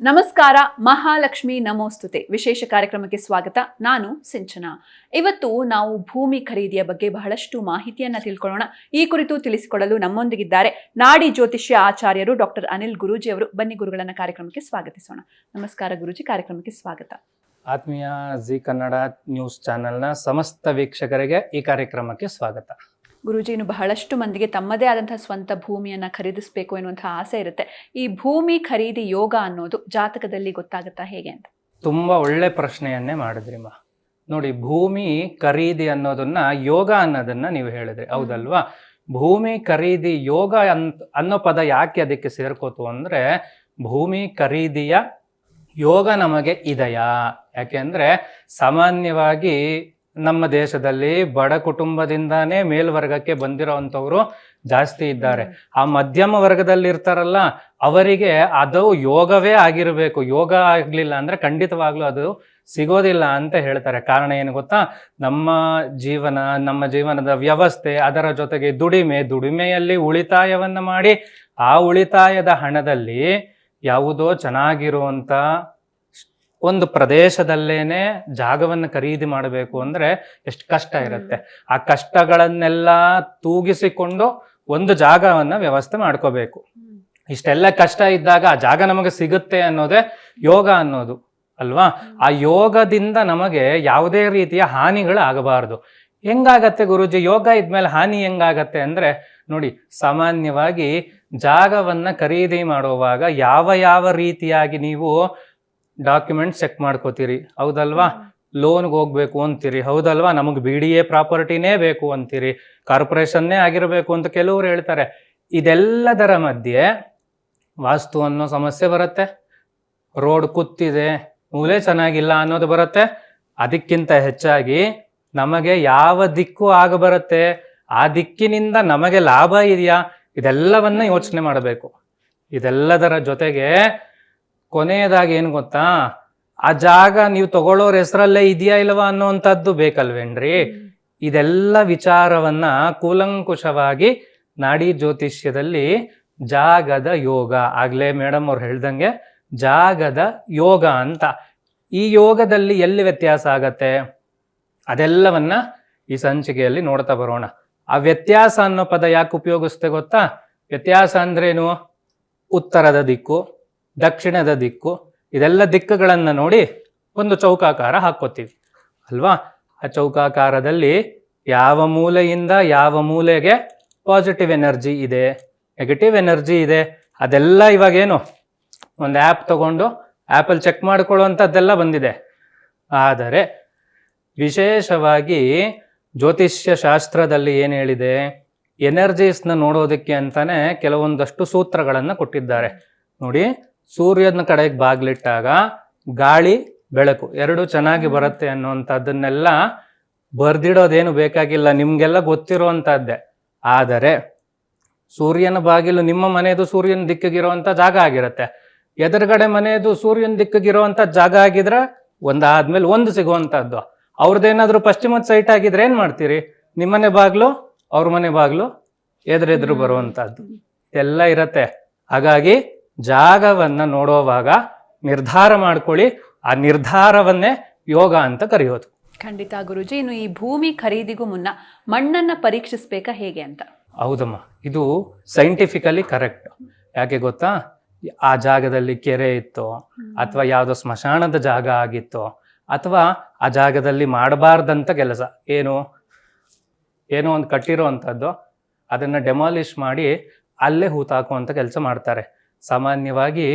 ನಮಸ್ಕಾರ, ಮಹಾಲಕ್ಷ್ಮಿ ನಮೋಸ್ತುತೆ. ವಿಶೇಷ ಕಾರ್ಯಕ್ರಮಕ್ಕೆ ಸ್ವಾಗತ. ನಾನು ಸಿಂಚನಾ. ಇವತ್ತು ನಾವು ಭೂಮಿ ಖರೀದಿಯ ಬಗ್ಗೆ ಬಹಳಷ್ಟು ಮಾಹಿತಿಯನ್ನು ತಿಳ್ಕೊಳ್ಳೋಣ. ಈ ಕುರಿತು ತಿಳಿಸಿಕೊಡಲು ನಮ್ಮೊಂದಿಗಿದ್ದಾರೆ ನಾಡಿ ಜ್ಯೋತಿಷ್ಯ ಆಚಾರ್ಯರು ಡಾಕ್ಟರ್ ಅನಿಲ್ ಗುರೂಜಿ ಅವರು. ಬನ್ನಿ ಗುರುಗಳನ್ನ ಕಾರ್ಯಕ್ರಮಕ್ಕೆ ಸ್ವಾಗತಿಸೋಣ. ನಮಸ್ಕಾರ ಗುರುಜಿ, ಕಾರ್ಯಕ್ರಮಕ್ಕೆ ಸ್ವಾಗತ. ಆತ್ಮೀಯ ಜಿ ಕನ್ನಡ ನ್ಯೂಸ್ ಚಾನೆಲ್ನ ಸಮಸ್ತ ವೀಕ್ಷಕರಿಗೆ ಈ ಕಾರ್ಯಕ್ರಮಕ್ಕೆ ಸ್ವಾಗತ. ಗುರೂಜಿ ಇನ್ನು ಬಹಳಷ್ಟು ಮಂದಿಗೆ ತಮ್ಮದೇ ಆದಂಥ ಸ್ವಂತ ಭೂಮಿಯನ್ನು ಖರೀದಿಸಬೇಕು ಎನ್ನುವಂಥ ಆಸೆ ಇರುತ್ತೆ. ಈ ಭೂಮಿ ಖರೀದಿ ಯೋಗ ಅನ್ನೋದು ಜಾತಕದಲ್ಲಿ ಗೊತ್ತಾಗುತ್ತಾ ಹೇಗೆ ಅಂತ? ತುಂಬ ಒಳ್ಳೆ ಪ್ರಶ್ನೆಯನ್ನೇ ಮಾಡಿದ್ರಿ ಮಾ. ನೋಡಿ ಭೂಮಿ ಖರೀದಿ ಅನ್ನೋದನ್ನ ಯೋಗ ಅನ್ನೋದನ್ನ ನೀವು ಹೇಳಿದ್ರಿ ಹೌದಲ್ವಾ? ಭೂಮಿ ಖರೀದಿ ಯೋಗ ಅಂತ ಅನ್ನೋ ಪದ ಯಾಕೆ ಅದಕ್ಕೆ ಸೇರ್ಕೋತು ಅಂದ್ರೆ ಭೂಮಿ ಖರೀದಿಯ ಯೋಗ ನಮಗೆ ಇದೆಯಾ? ಯಾಕೆಂದ್ರೆ ಸಾಮಾನ್ಯವಾಗಿ ನಮ್ಮ ದೇಶದಲ್ಲಿ ಬಡ ಕುಟುಂಬದಿಂದಾನೇ ಮೇಲ್ವರ್ಗಕ್ಕೆ ಬಂದಿರೋವಂಥವ್ರು ಜಾಸ್ತಿ ಇದ್ದಾರೆ. ಆ ಮಧ್ಯಮ ವರ್ಗದಲ್ಲಿ ಇರ್ತಾರಲ್ಲ ಅವರಿಗೆ ಅದು ಯೋಗವೇ ಆಗಿರಬೇಕು. ಯೋಗ ಆಗಲಿಲ್ಲ ಅಂದ್ರೆ ಖಂಡಿತವಾಗ್ಲೂ ಅದು ಸಿಗೋದಿಲ್ಲ ಅಂತ ಹೇಳ್ತಾರೆ. ಕಾರಣ ಏನು ಗೊತ್ತಾ? ನಮ್ಮ ಜೀವನ ನಮ್ಮ ಜೀವನದ ವ್ಯವಸ್ಥೆ ಅದರ ಜೊತೆಗೆ ದುಡಿಮೆ ದುಡಿಮೆಯಲ್ಲಿ ಉಳಿತಾಯವನ್ನು ಮಾಡಿ ಆ ಉಳಿತಾಯದ ಹಣದಲ್ಲಿ ಯಾವುದೋ ಚೆನ್ನಾಗಿರುವಂತ ಒಂದು ಪ್ರದೇಶದಲ್ಲೇನೆ ಜಾಗವನ್ನು ಖರೀದಿ ಮಾಡಬೇಕು ಅಂದ್ರೆ ಎಷ್ಟು ಕಷ್ಟ ಇರುತ್ತೆ. ಆ ಕಷ್ಟಗಳನ್ನೆಲ್ಲ ತೂಗಿಸಿಕೊಂಡು ಒಂದು ಜಾಗವನ್ನ ವ್ಯವಸ್ಥೆ ಮಾಡ್ಕೋಬೇಕು. ಇಷ್ಟೆಲ್ಲ ಕಷ್ಟ ಇದ್ದಾಗ ಆ ಜಾಗ ನಮಗೆ ಸಿಗುತ್ತೆ ಅನ್ನೋದೇ ಯೋಗ ಅನ್ನೋದು ಅಲ್ವಾ? ಆ ಯೋಗದಿಂದ ನಮಗೆ ಯಾವುದೇ ರೀತಿಯ ಹಾನಿಗಳು ಆಗಬಾರದು ಹೆಂಗಾಗತ್ತೆ ಗುರುಜಿ? ಯೋಗ ಇದ್ಮೇಲೆ ಹಾನಿ ಹೆಂಗಾಗತ್ತೆ ಅಂದ್ರೆ ನೋಡಿ ಸಾಮಾನ್ಯವಾಗಿ ಜಾಗವನ್ನ ಖರೀದಿ ಮಾಡುವಾಗ ಯಾವ ಯಾವ ರೀತಿಯಾಗಿ ನೀವು ಡಾಕ್ಯುಮೆಂಟ್ ಚೆಕ್ ಮಾಡ್ಕೋತೀರಿ. ಹೌದಲ್ವಾ? ಲೋನ್ಗೆ ಹೋಗ್ಬೇಕು ಅಂತೀರಿ. ಹೌದಲ್ವಾ? ನಮಗೆ ಬಿ ಡಿ ಎ ಪ್ರಾಪರ್ಟಿನೇ ಬೇಕು ಅಂತೀರಿ. ಕಾರ್ಪೊರೇಷನ್ನೇ ಆಗಿರಬೇಕು ಅಂತ ಕೆಲವರು ಹೇಳ್ತಾರೆ. ಇದೆಲ್ಲದರ ಮಧ್ಯೆ ವಾಸ್ತು ಅನ್ನೋ ಸಮಸ್ಯೆ ಬರುತ್ತೆ. ರೋಡ್ ಕುತ್ತಿದೆ ಮೂಲೆ ಚೆನ್ನಾಗಿಲ್ಲ ಅನ್ನೋದು ಬರುತ್ತೆ. ಅದಕ್ಕಿಂತ ಹೆಚ್ಚಾಗಿ ನಮಗೆ ಯಾವ ದಿಕ್ಕು ಆಗ ಬರುತ್ತೆ? ಆ ದಿಕ್ಕಿನಿಂದ ನಮಗೆ ಲಾಭ ಇದೆಯಾ? ಇದೆಲ್ಲವನ್ನ ಯೋಚನೆ ಮಾಡಬೇಕು. ಇದೆಲ್ಲದರ ಜೊತೆಗೆ ಕೊನೆಯದಾಗಿ ಏನು ಗೊತ್ತಾ? ಆ ಜಾಗ ನೀವು ತಗೊಳ್ಳೋರ ಹೆಸರಲ್ಲೇ ಇದೆಯಾ ಇಲ್ವಾ ಅನ್ನೋಂಥದ್ದು ಬೇಕಲ್ವೇನ್ರಿ? ಇದೆಲ್ಲ ವಿಚಾರವನ್ನ ಕೂಲಂಕುಷವಾಗಿ ನಾಡಿ ಜ್ಯೋತಿಷ್ಯದಲ್ಲಿ ಜಾಗದ ಯೋಗ. ಆಗ್ಲೇ ಮೇಡಮ್ ಅವ್ರು ಹೇಳ್ದಂಗೆ ಜಾಗದ ಯೋಗ ಅಂತ. ಈ ಯೋಗದಲ್ಲಿ ಎಲ್ಲಿ ವ್ಯತ್ಯಾಸ ಆಗತ್ತೆ? ಅದೆಲ್ಲವನ್ನ ಈ ಸಂಚಿಕೆಯಲ್ಲಿ ನೋಡ್ತಾ ಬರೋಣ. ಆ ವ್ಯತ್ಯಾಸ ಅನ್ನೋ ಪದ ಯಾಕೆ ಉಪಯೋಗಿಸ್ತೆ ಗೊತ್ತಾ? ವ್ಯತ್ಯಾಸ ಅಂದ್ರೇನು? ಉತ್ತರದ ದಿಕ್ಕು. ದಕ್ಷಿಣದ ದಿಕ್ಕು. ಇದೆಲ್ಲ ದಿಕ್ಕುಗಳನ್ನು ನೋಡಿ ಒಂದು ಚೌಕಾಕಾರ ಹಾಕೋತೀವಿ ಅಲ್ವಾ? ಆ ಚೌಕಾಕಾರದಲ್ಲಿ ಯಾವ ಮೂಲೆಯಿಂದ ಯಾವ ಮೂಲೆಗೆ ಪಾಸಿಟಿವ್ ಎನರ್ಜಿ ಇದೆ? ನೆಗೆಟಿವ್ ಎನರ್ಜಿ ಇದೆ. ಅದೆಲ್ಲ ಇವಾಗೇನು? ಒಂದು ಆ್ಯಪ್ ತಗೊಂಡು ಆ್ಯಪಲ್ಲಿ ಚೆಕ್ ಮಾಡಿಕೊಳ್ಳುವಂಥದ್ದೆಲ್ಲ ಬಂದಿದೆ. ಆದರೆ ವಿಶೇಷವಾಗಿ ಜ್ಯೋತಿಷ್ಯ ಶಾಸ್ತ್ರದಲ್ಲಿ ಏನು ಹೇಳಿದೆ? ಎನರ್ಜೀಸ್ನ ನೋಡೋದಕ್ಕೆ ಅಂತಾನೆ ಕೆಲವೊಂದಷ್ಟು ಸೂತ್ರಗಳನ್ನು ಕೊಟ್ಟಿದ್ದಾರೆ. ನೋಡಿ ಸೂರ್ಯನ ಕಡೆಗೆ ಬಾಗ್ಲಿಟ್ಟಾಗ ಗಾಳಿ ಬೆಳಕು. ಎರಡು ಚೆನ್ನಾಗಿ ಬರುತ್ತೆ ಅನ್ನುವಂಥದ್ದನ್ನೆಲ್ಲ ಬರ್ದಿಡೋದೇನು ಬೇಕಾಗಿಲ್ಲ. ನಿಮ್ಗೆಲ್ಲ ಗೊತ್ತಿರುವಂತಹದ್ದೇ ಆದರೆ ಸೂರ್ಯನ ಬಾಗಿಲು ನಿಮ್ಮ ಮನೆಯದು ಸೂರ್ಯನ ದಿಕ್ಕಿಗಿರುವಂತ ಜಾಗ ಆಗಿರುತ್ತೆ. ಎದುರುಗಡೆ ಮನೆಯದು ಸೂರ್ಯನ ದಿಕ್ಕಿಗಿರುವಂತ ಜಾಗ ಆಗಿದ್ರೆ ಒಂದಾದ್ಮೇಲೆ ಒಂದು ಸಿಗುವಂತಹದ್ದು ಅವ್ರದ್ದೇನಾದ್ರೂ ಪಶ್ಚಿಮದ ಸೈಟ್ ಆಗಿದ್ರೆ ಏನು ಮಾಡ್ತೀರಿ? ನಿಮ್ಮನೆ ಬಾಗಿಲು ಅವ್ರ ಮನೆ ಬಾಗಿಲು ಎದುರೆದುರು ಬರುವಂಥದ್ದು. ಎಲ್ಲ ಇರತ್ತೆ. ಹಾಗಾಗಿ ಜಾಗವನ್ನ ನೋಡುವಾಗ ನಿರ್ಧಾರ ಮಾಡ್ಕೊಳ್ಳಿ. ಆ ನಿರ್ಧಾರವನ್ನೇ ಯೋಗ ಅಂತ ಕರೆಯೋದು. ಖಂಡಿತ ಗುರುಜಿ ಇನ್ನು ಈ ಭೂಮಿ ಖರೀದಿಗೂ ಮುನ್ನ ಮಣ್ಣನ್ನ ಪರೀಕ್ಷಿಸ್ಬೇಕಾ ಹೇಗೆ ಅಂತ? ಹೌದಮ್ಮ ಇದು ಸೈಂಟಿಫಿಕಲಿ ಕರೆಕ್ಟ್ ಯಾಕೆ ಗೊತ್ತಾ? ಆ ಜಾಗದಲ್ಲಿ ಕೆರೆ ಇತ್ತು ಅಥವಾ ಯಾವುದೋ ಸ್ಮಶಾನದ ಜಾಗ ಆಗಿತ್ತು ಅಥವಾ ಆ ಜಾಗದಲ್ಲಿ ಮಾಡಬಾರ್ದಂಥ ಕೆಲಸ. ಏನು? ಏನೋ ಒಂದು ಕಟ್ಟಿರೋ ಅಂಥದ್ದು ಅದನ್ನು ಡೆಮಾಲಿಷ್ ಮಾಡಿ ಅಲ್ಲೇ ಹೂತಾಕುವಂಥ ಕೆಲಸ ಮಾಡ್ತಾರೆ. ಸಾಮಾನ್ಯವಾಗಿ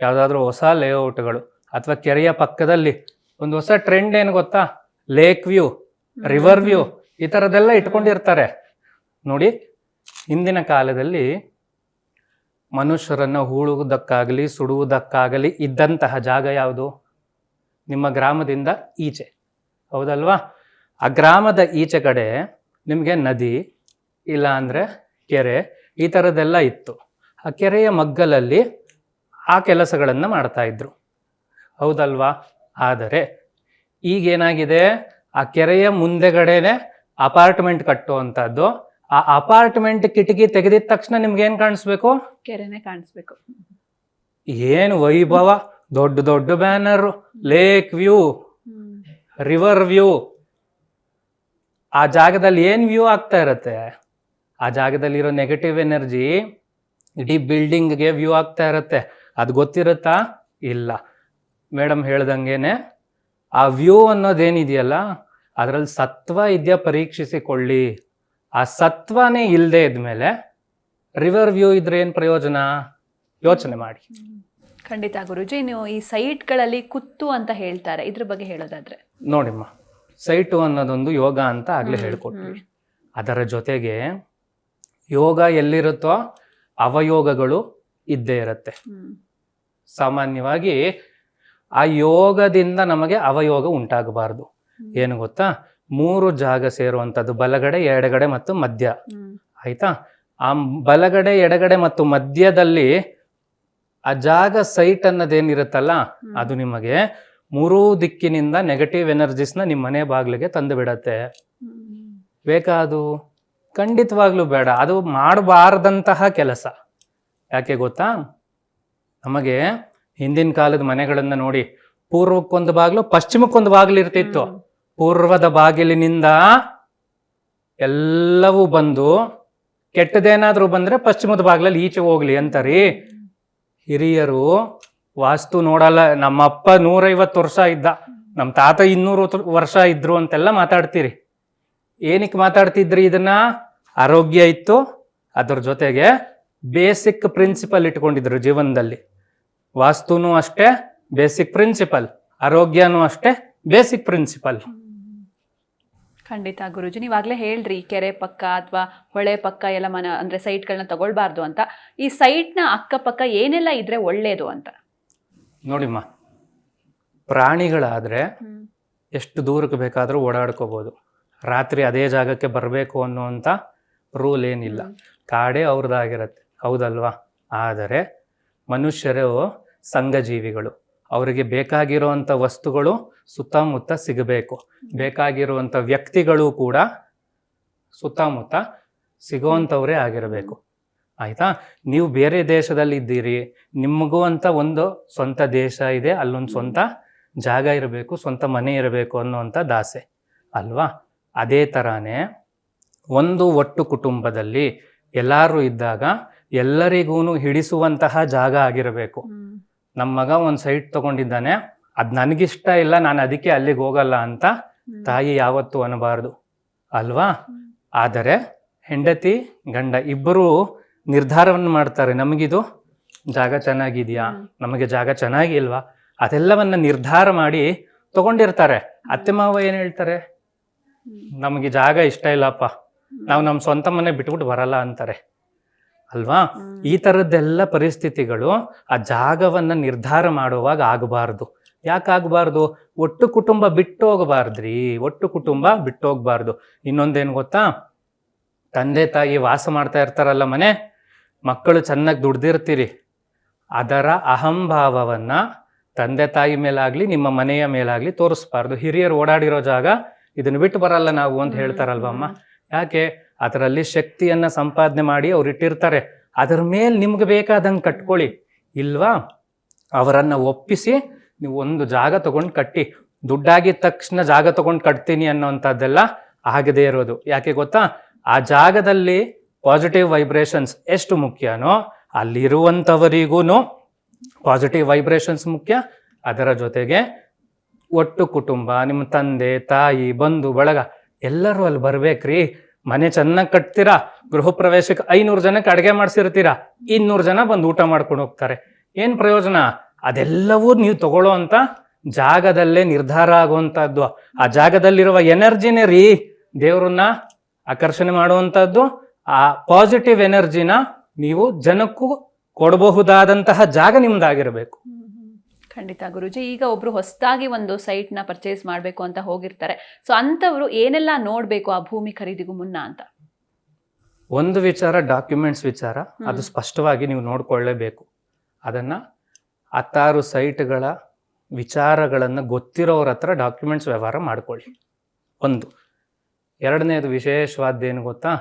ಯಾವುದಾದ್ರೂ ಹೊಸ ಲೇಔಟ್ಗಳು ಅಥವಾ ಕೆರೆಯ ಪಕ್ಕದಲ್ಲಿ ಒಂದು ಹೊಸ ಟ್ರೆಂಡ್ ಏನು ಗೊತ್ತಾ? ಲೇಕ್ ವ್ಯೂ ರಿವರ್ ವ್ಯೂ ಈ ಥರದ್ದೆಲ್ಲ ಇಟ್ಕೊಂಡಿರ್ತಾರೆ. ನೋಡಿ, ಹಿಂದಿನ ಕಾಲದಲ್ಲಿ ಮನುಷ್ಯರನ್ನು ಹೂಳುವುದಕ್ಕಾಗಲಿ, ಸುಡುವುದಕ್ಕಾಗಲಿ ಇದ್ದಂತಹ ಜಾಗ ಯಾವುದು? ನಿಮ್ಮ ಗ್ರಾಮದಿಂದ ಈಚೆ. ಹೌದಲ್ವಾ? ಆ ಗ್ರಾಮದ ಈಚೆ ಕಡೆ ನಿಮಗೆ ನದಿ ಇಲ್ಲ ಅಂದರೆ ಕೆರೆ ಈ ಥರದ್ದೆಲ್ಲ ಇತ್ತು. ಆ ಕೆರೆಯ ಮಗ್ಗಲಲ್ಲಿ ಆ ಕೆಲಸಗಳನ್ನು ಮಾಡ್ತಾ ಇದ್ರು. ಹೌದಲ್ವಾ? ಆದರೆ ಈಗೇನಾಗಿದೆ? ಆ ಕೆರೆಯ ಮುಂದೆಗಡೆನೆ ಅಪಾರ್ಟ್ಮೆಂಟ್ ಕಟ್ಟುವಂಥದ್ದು ಆ ಅಪಾರ್ಟ್ಮೆಂಟ್ ಕಿಟಕಿ ತೆಗೆದಿದ ತಕ್ಷಣ ನಿಮ್ಗೆ ಏನ್ ಕಾಣಿಸ್ಬೇಕು? ಕೆರೆನೆ ಕಾಣಿಸ್ಬೇಕು. ಏನು ವೈಭವ? ದೊಡ್ಡ ದೊಡ್ಡ banner lake view river view. ಆ ಜಾಗದಲ್ಲಿ ಏನ್ ವ್ಯೂ ಆಗ್ತಾ ಇರತ್ತೆ? ಆ ಜಾಗದಲ್ಲಿರೋ ನೆಗೆಟಿವ್ ಎನರ್ಜಿ ಇಡೀ ಬಿಲ್ಡಿಂಗ್ಗೆ ವ್ಯೂ ಆಗ್ತಾ ಇರುತ್ತೆ. ಅದು ಗೊತ್ತಿರುತ್ತಾ? ಇಲ್ಲ. ಮೇಡಮ್ ಹೇಳ್ದಂಗೆನೆ ಆ ವ್ಯೂ ಅನ್ನೋದೇನಿದೆಯಲ್ಲ ಅದರಲ್ಲಿ ಸತ್ವ ಇದೆಯಾ ಪರೀಕ್ಷಿಸಿಕೊಳ್ಳಿ. ಆ ಸತ್ವನೇ ಇಲ್ಲದೆ ಇದ್ಮೇಲೆ ರಿವರ್ ವ್ಯೂ ಇದ್ರೆ ಏನು ಪ್ರಯೋಜನ? ಯೋಚನೆ ಮಾಡಿ. ಖಂಡಿತ ಗುರುಜಿ ನೀವು ಈ ಸೈಟ್ಗಳಲ್ಲಿ ಕುತ್ತು ಅಂತ ಹೇಳ್ತಾರೆ. ಇದ್ರ ಬಗ್ಗೆ ಹೇಳೋದಾದ್ರೆ. ನೋಡಿಮ್ಮ ಸೈಟು ಅನ್ನೋದೊಂದು ಯೋಗ ಅಂತ ಆಗ್ಲೇ ಹೇಳ್ಕೊಟ್ವಿ. ಅದರ ಜೊತೆಗೆ ಯೋಗ ಎಲ್ಲಿರುತ್ತೋ ಅವಯೋಗಗಳು ಇದ್ದೇ ಇರುತ್ತೆ. ಸಾಮಾನ್ಯವಾಗಿ ಆ ಯೋಗದಿಂದ ನಮಗೆ ಅವಯೋಗ ಉಂಟಾಗಬಾರ್ದು. ಏನು ಗೊತ್ತಾ? ಮೂರು ಜಾಗ ಸೇರುವಂಥದ್ದು ಬಲಗಡೆ ಎಡಗಡೆ ಮತ್ತು ಮಧ್ಯ. ಆಯ್ತಾ? ಆ ಬಲಗಡೆ ಎಡಗಡೆ ಮತ್ತು ಮಧ್ಯದಲ್ಲಿ ಆ ಜಾಗ ಸೈಟ್ ಅನ್ನೋದೇನಿರುತ್ತಲ್ಲ. ಅದು ನಿಮಗೆ ಮೂರೂ ದಿಕ್ಕಿನಿಂದ ನೆಗೆಟಿವ್ ಎನರ್ಜಿಸ್ನ ನಿಮ್ಮ ಮನೆ ಬಾಗಿಲಿಗೆ ತಂದು ಬಿಡತ್ತೆ. ಹ್ಮ್. ಖಂಡಿತವಾಗ್ಲೂ ಬೇಡ. ಅದು ಮಾಡಬಾರ್ದಂತಹ ಕೆಲಸ. ಯಾಕೆ ಗೊತ್ತಾ? ನಮಗೆ ಹಿಂದಿನ ಕಾಲದ ಮನೆಗಳನ್ನ ನೋಡಿ ಪೂರ್ವಕ್ಕೊಂದು ಬಾಗಿಲು ಪಶ್ಚಿಮಕ್ಕೊಂದು ಬಾಗಿಲು ಇರ್ತಿತ್ತು. ಪೂರ್ವದ ಬಾಗಿಲಿನಿಂದ ಎಲ್ಲವೂ ಬಂದು ಕೆಟ್ಟದೇನಾದ್ರೂ ಬಂದ್ರೆ ಪಶ್ಚಿಮದ ಬಾಗಿಲಲ್ಲಿ ಈಚೆ ಹೋಗ್ಲಿ ರೀ ಹಿರಿಯರು ವಾಸ್ತು ನೋಡಲ್ಲ. ನಮ್ಮಪ್ಪ ನೂರೈವತ್ತು ವರ್ಷ ಇದ್ದ. ನಮ್ಮ ತಾತ ಇನ್ನೂರು ವರ್ಷ ಇದ್ರು ಅಂತೆಲ್ಲ ಮಾತಾಡ್ತೀರಿ. ಏನಕ್ಕೆ ಮಾತಾಡ್ತಿದ್ರಿ ಇದನ್ನ? ಆರೋಗ್ಯ ಇತ್ತು ಅದರ ಜೊತೆಗೆ ಬೇಸಿಕ್ ಪ್ರಿನ್ಸಿಪಲ್ ಇಟ್ಕೊಂಡಿದ್ರು ಜೀವನದಲ್ಲಿ. ವಾಸ್ತುನೂ ಅಷ್ಟೇ ಬೇಸಿಕ್ ಪ್ರಿನ್ಸಿಪಲ್ ಆರೋಗ್ಯನೂ ಅಷ್ಟೇ ಬೇಸಿಕ್ ಪ್ರಿನ್ಸಿಪಲ್ ಖಂಡಿತ ಗುರುಜಿ ನೀವಾಗಲೇ ಹೇಳ್ರಿ ಕೆರೆ ಪಕ್ಕ ಅಥವಾ ಹೊಳೆ ಪಕ್ಕ ಎಲ್ಲ ಮನ ಅಂದರೆ ಸೈಟ್ಗಳನ್ನ ತಗೊಳ್ಬಾರ್ದು ಅಂತ. ಈ ಸೈಟ್ನ ಅಕ್ಕಪಕ್ಕ ಏನೆಲ್ಲ ಇದ್ರೆ ಒಳ್ಳೇದು ಅಂತ? ನೋಡಿಮ್ಮ ಪ್ರಾಣಿಗಳಾದ್ರೆ ಎಷ್ಟು ದೂರಕ್ಕೆ ಬೇಕಾದರೂ ಓಡಾಡ್ಕೋಬೋದು. ರಾತ್ರಿ ಅದೇ ಜಾಗಕ್ಕೆ ಬರಬೇಕು ಅನ್ನುವಂಥ ರೂಲ್ ಏನಿಲ್ಲ. ಕಾಡೇ ಅವ್ರದ್ದಾಗಿರತ್ತೆ. ಹೌದಲ್ವಾ? ಆದರೆ ಮನುಷ್ಯರು ಸಂಘಜೀವಿಗಳು. ಅವರಿಗೆ ಬೇಕಾಗಿರುವಂಥ ವಸ್ತುಗಳು ಸುತ್ತಮುತ್ತ ಸಿಗಬೇಕು. ಬೇಕಾಗಿರುವಂಥ ವ್ಯಕ್ತಿಗಳು ಕೂಡ ಸುತ್ತಮುತ್ತ ಸಿಗುವಂಥವರೇ ಆಗಿರಬೇಕು. ಆಯಿತಾ? ನೀವು ಬೇರೆ ದೇಶದಲ್ಲಿ ಇದ್ದೀರಿ ನಿಮಗೂ ಅಂತ ಒಂದು ಸ್ವಂತ ದೇಶ ಇದೆ. ಅಲ್ಲೊಂದು ಸ್ವಂತ ಜಾಗ ಇರಬೇಕು. ಸ್ವಂತ ಮನೆ ಇರಬೇಕು ಅನ್ನುವಂಥ ದಾಸೆ. ಅಲ್ವಾ? ಅದೇ ಥರನೇ ಒಂದು ಒಟ್ಟು ಕುಟುಂಬದಲ್ಲಿ ಎಲ್ಲರೂ ಇದ್ದಾಗ ಎಲ್ಲರಿಗೂ ಹಿಡಿಸುವಂತಹ ಜಾಗ ಆಗಿರಬೇಕು. ನಮ್ಮ ಮಗ ಒಂದು ಸೈಟ್ ತಗೊಂಡಿದ್ದಾನೆ ಅದು ನನಗಿಷ್ಟ ಇಲ್ಲ ನಾನು ಅದಕ್ಕೆ ಅಲ್ಲಿಗೆ ಹೋಗಲ್ಲ ಅಂತ ತಾಯಿ ಯಾವತ್ತೂ ಅನ್ನಬಾರ್ದು ಅಲ್ವಾ? ಆದರೆ ಹೆಂಡತಿ ಗಂಡ ಇಬ್ಬರು ನಿರ್ಧಾರವನ್ನು ಮಾಡ್ತಾರೆ ನಮಗಿದು ಜಾಗ ಚೆನ್ನಾಗಿದೆಯಾ. ನಮಗೆ ಜಾಗ ಚೆನ್ನಾಗಿಲ್ವಾ? ಅದೆಲ್ಲವನ್ನ ನಿರ್ಧಾರ ಮಾಡಿ ತಗೊಂಡಿರ್ತಾರೆ. ಅತ್ತೆ ಮಾವ ಏನ್ ಹೇಳ್ತಾರೆ. ನಮಗೆ ಜಾಗ ಇಷ್ಟ ಇಲ್ಲಪ್ಪ. ನಾವು ನಮ್ಮ ಸ್ವಂತ ಮನೆ ಬಿಟ್ಬಿಟ್ಟು ಬರಲ್ಲ ಅಂತಾರೆ. ಅಲ್ವಾ? ಈ ತರದ್ದೆಲ್ಲ ಪರಿಸ್ಥಿತಿಗಳು ಆ ಜಾಗವನ್ನ ನಿರ್ಧಾರ ಮಾಡುವಾಗ ಆಗಬಾರ್ದು. ಯಾಕಾಗಬಾರ್ದು ಒಟ್ಟು ಕುಟುಂಬ ಬಿಟ್ಟು ಹೋಗಬಾರ್ದ್ರಿ. ಒಟ್ಟು ಕುಟುಂಬ ಬಿಟ್ಟು ಹೋಗ್ಬಾರ್ದು. ಇನ್ನೊಂದೇನು ಗೊತ್ತಾ? ತಂದೆ ತಾಯಿ ವಾಸ ಮಾಡ್ತಾ ಇರ್ತಾರಲ್ಲ ಮನೆ ಮಕ್ಕಳು ಚೆನ್ನಾಗಿ ದುಡ್ದಿರ್ತೀರಿ. ಅದರ ಅಹಂಭಾವವನ್ನ ತಂದೆ ತಾಯಿ ಮೇಲಾಗ್ಲಿ ನಿಮ್ಮ ಮನೆಯ ಮೇಲಾಗ್ಲಿ ತೋರಿಸ್ಬಾರ್ದು. ಹಿರಿಯರು ಓಡಾಡಿರೋ ಜಾಗ ಇದನ್ನ ಬಿಟ್ಟು ಬರಲ್ಲ ನಾವು ಅಂತ ಹೇಳ್ತಾರಲ್ವಮ್ಮ? ಯಾಕೆ? ಅದರಲ್ಲಿ ಶಕ್ತಿಯನ್ನ ಸಂಪಾದನೆ ಮಾಡಿ ಅವ್ರು ಇಟ್ಟಿರ್ತಾರೆ. ಅದರ ಮೇಲೆ ನಿಮ್ಗೆ ಬೇಕಾದಂಗೆ ಕಟ್ಕೊಳ್ಳಿ. ಇಲ್ವಾ? ಅವರನ್ನು ಒಪ್ಪಿಸಿ ನೀವು ಒಂದು ಜಾಗ ತಗೊಂಡು ಕಟ್ಟಿ. ದುಡ್ಡಾಗಿದ ತಕ್ಷಣ ಜಾಗ ತಗೊಂಡು ಕಟ್ತೀನಿ ಅನ್ನೋಂಥದ್ದೆಲ್ಲ ಆಗದೇ ಇರೋದು. ಯಾಕೆ ಗೊತ್ತಾ? ಆ ಜಾಗದಲ್ಲಿ ಪಾಸಿಟಿವ್ ವೈಬ್ರೇಷನ್ಸ್ ಎಷ್ಟು ಮುಖ್ಯನೋ ಅಲ್ಲಿರುವಂಥವರಿಗೂ ಪಾಸಿಟಿವ್ ವೈಬ್ರೇಷನ್ಸ್ ಮುಖ್ಯ. ಅದರ ಜೊತೆಗೆ ಒಟ್ಟು ಕುಟುಂಬ, ನಿಮ್ಮ ತಂದೆ, ತಾಯಿ, ಬಂಧು, ಬಳಗ ಎಲ್ಲರೂ ಅಲ್ಲಿ ಬರ್ಬೇಕ್ರಿ. ಮನೆ ಚೆನ್ನಾಗಿ ಕಟ್ತೀರಾ? ಗೃಹ ಪ್ರವೇಶಕ್ಕೆ ಐನೂರು ಜನಕ್ಕೆ ಅಡುಗೆ ಮಾಡಿಸಿರ್ತೀರಾ? ಇನ್ನೂರು ಜನ ಬಂದು ಊಟ ಮಾಡ್ಕೊಂಡು ಹೋಗ್ತಾರೆ. ಏನು ಪ್ರಯೋಜನ? ಅದೆಲ್ಲವೂ ನೀವು ತಗೊಳ್ಳೋ ಅಂತ ಜಾಗದಲ್ಲೇ ನಿರ್ಧಾರ ಆಗುವಂಥದ್ದು. ಆ ಜಾಗದಲ್ಲಿರುವ ಎನರ್ಜಿನೇ ರೀ ದೇವ್ರನ್ನ ಆಕರ್ಷಣೆ ಮಾಡುವಂಥದ್ದು. ಆ ಪಾಸಿಟಿವ್ ಎನರ್ಜಿನ ನೀವು ಜನಕ್ಕೂ ಕೊಡಬಹುದಾದಂತಹ ಜಾಗ ನಿಮ್ದಾಗಿರ್ಬೇಕು. ಖಂಡಿತ ಗುರುಜಿ ಈಗ ಒಬ್ಬರು ಹೊಸದಾಗಿ ಒಂದು ಸೈಟ್ನ ಪರ್ಚೇಸ್ ಮಾಡಬೇಕು ಅಂತ ಹೋಗಿರ್ತಾರೆ. ಸೊ ಅಂಥವರು ಏನೆಲ್ಲ ನೋಡಬೇಕು ಆ ಭೂಮಿ ಖರೀದಿಗೂ ಮುನ್ನ ಅಂತ? ಒಂದು ವಿಚಾರ ಡಾಕ್ಯುಮೆಂಟ್ಸ್ ವಿಚಾರ ಅದು ಸ್ಪಷ್ಟವಾಗಿ ನೀವು ನೋಡ್ಕೊಳ್ಳೇಬೇಕು. ಅದನ್ನ ಹತ್ತಾರು ಸೈಟ್ಗಳ ವಿಚಾರಗಳನ್ನು ಗೊತ್ತಿರೋರ ಹತ್ರ ಡಾಕ್ಯುಮೆಂಟ್ಸ್ ವ್ಯವಹಾರ ಮಾಡ್ಕೊಳ್ಳಿ. ಒಂದು. ಎರಡನೇದು ವಿಶೇಷವಾದ್ದೇನು ಗೊತ್ತಾ?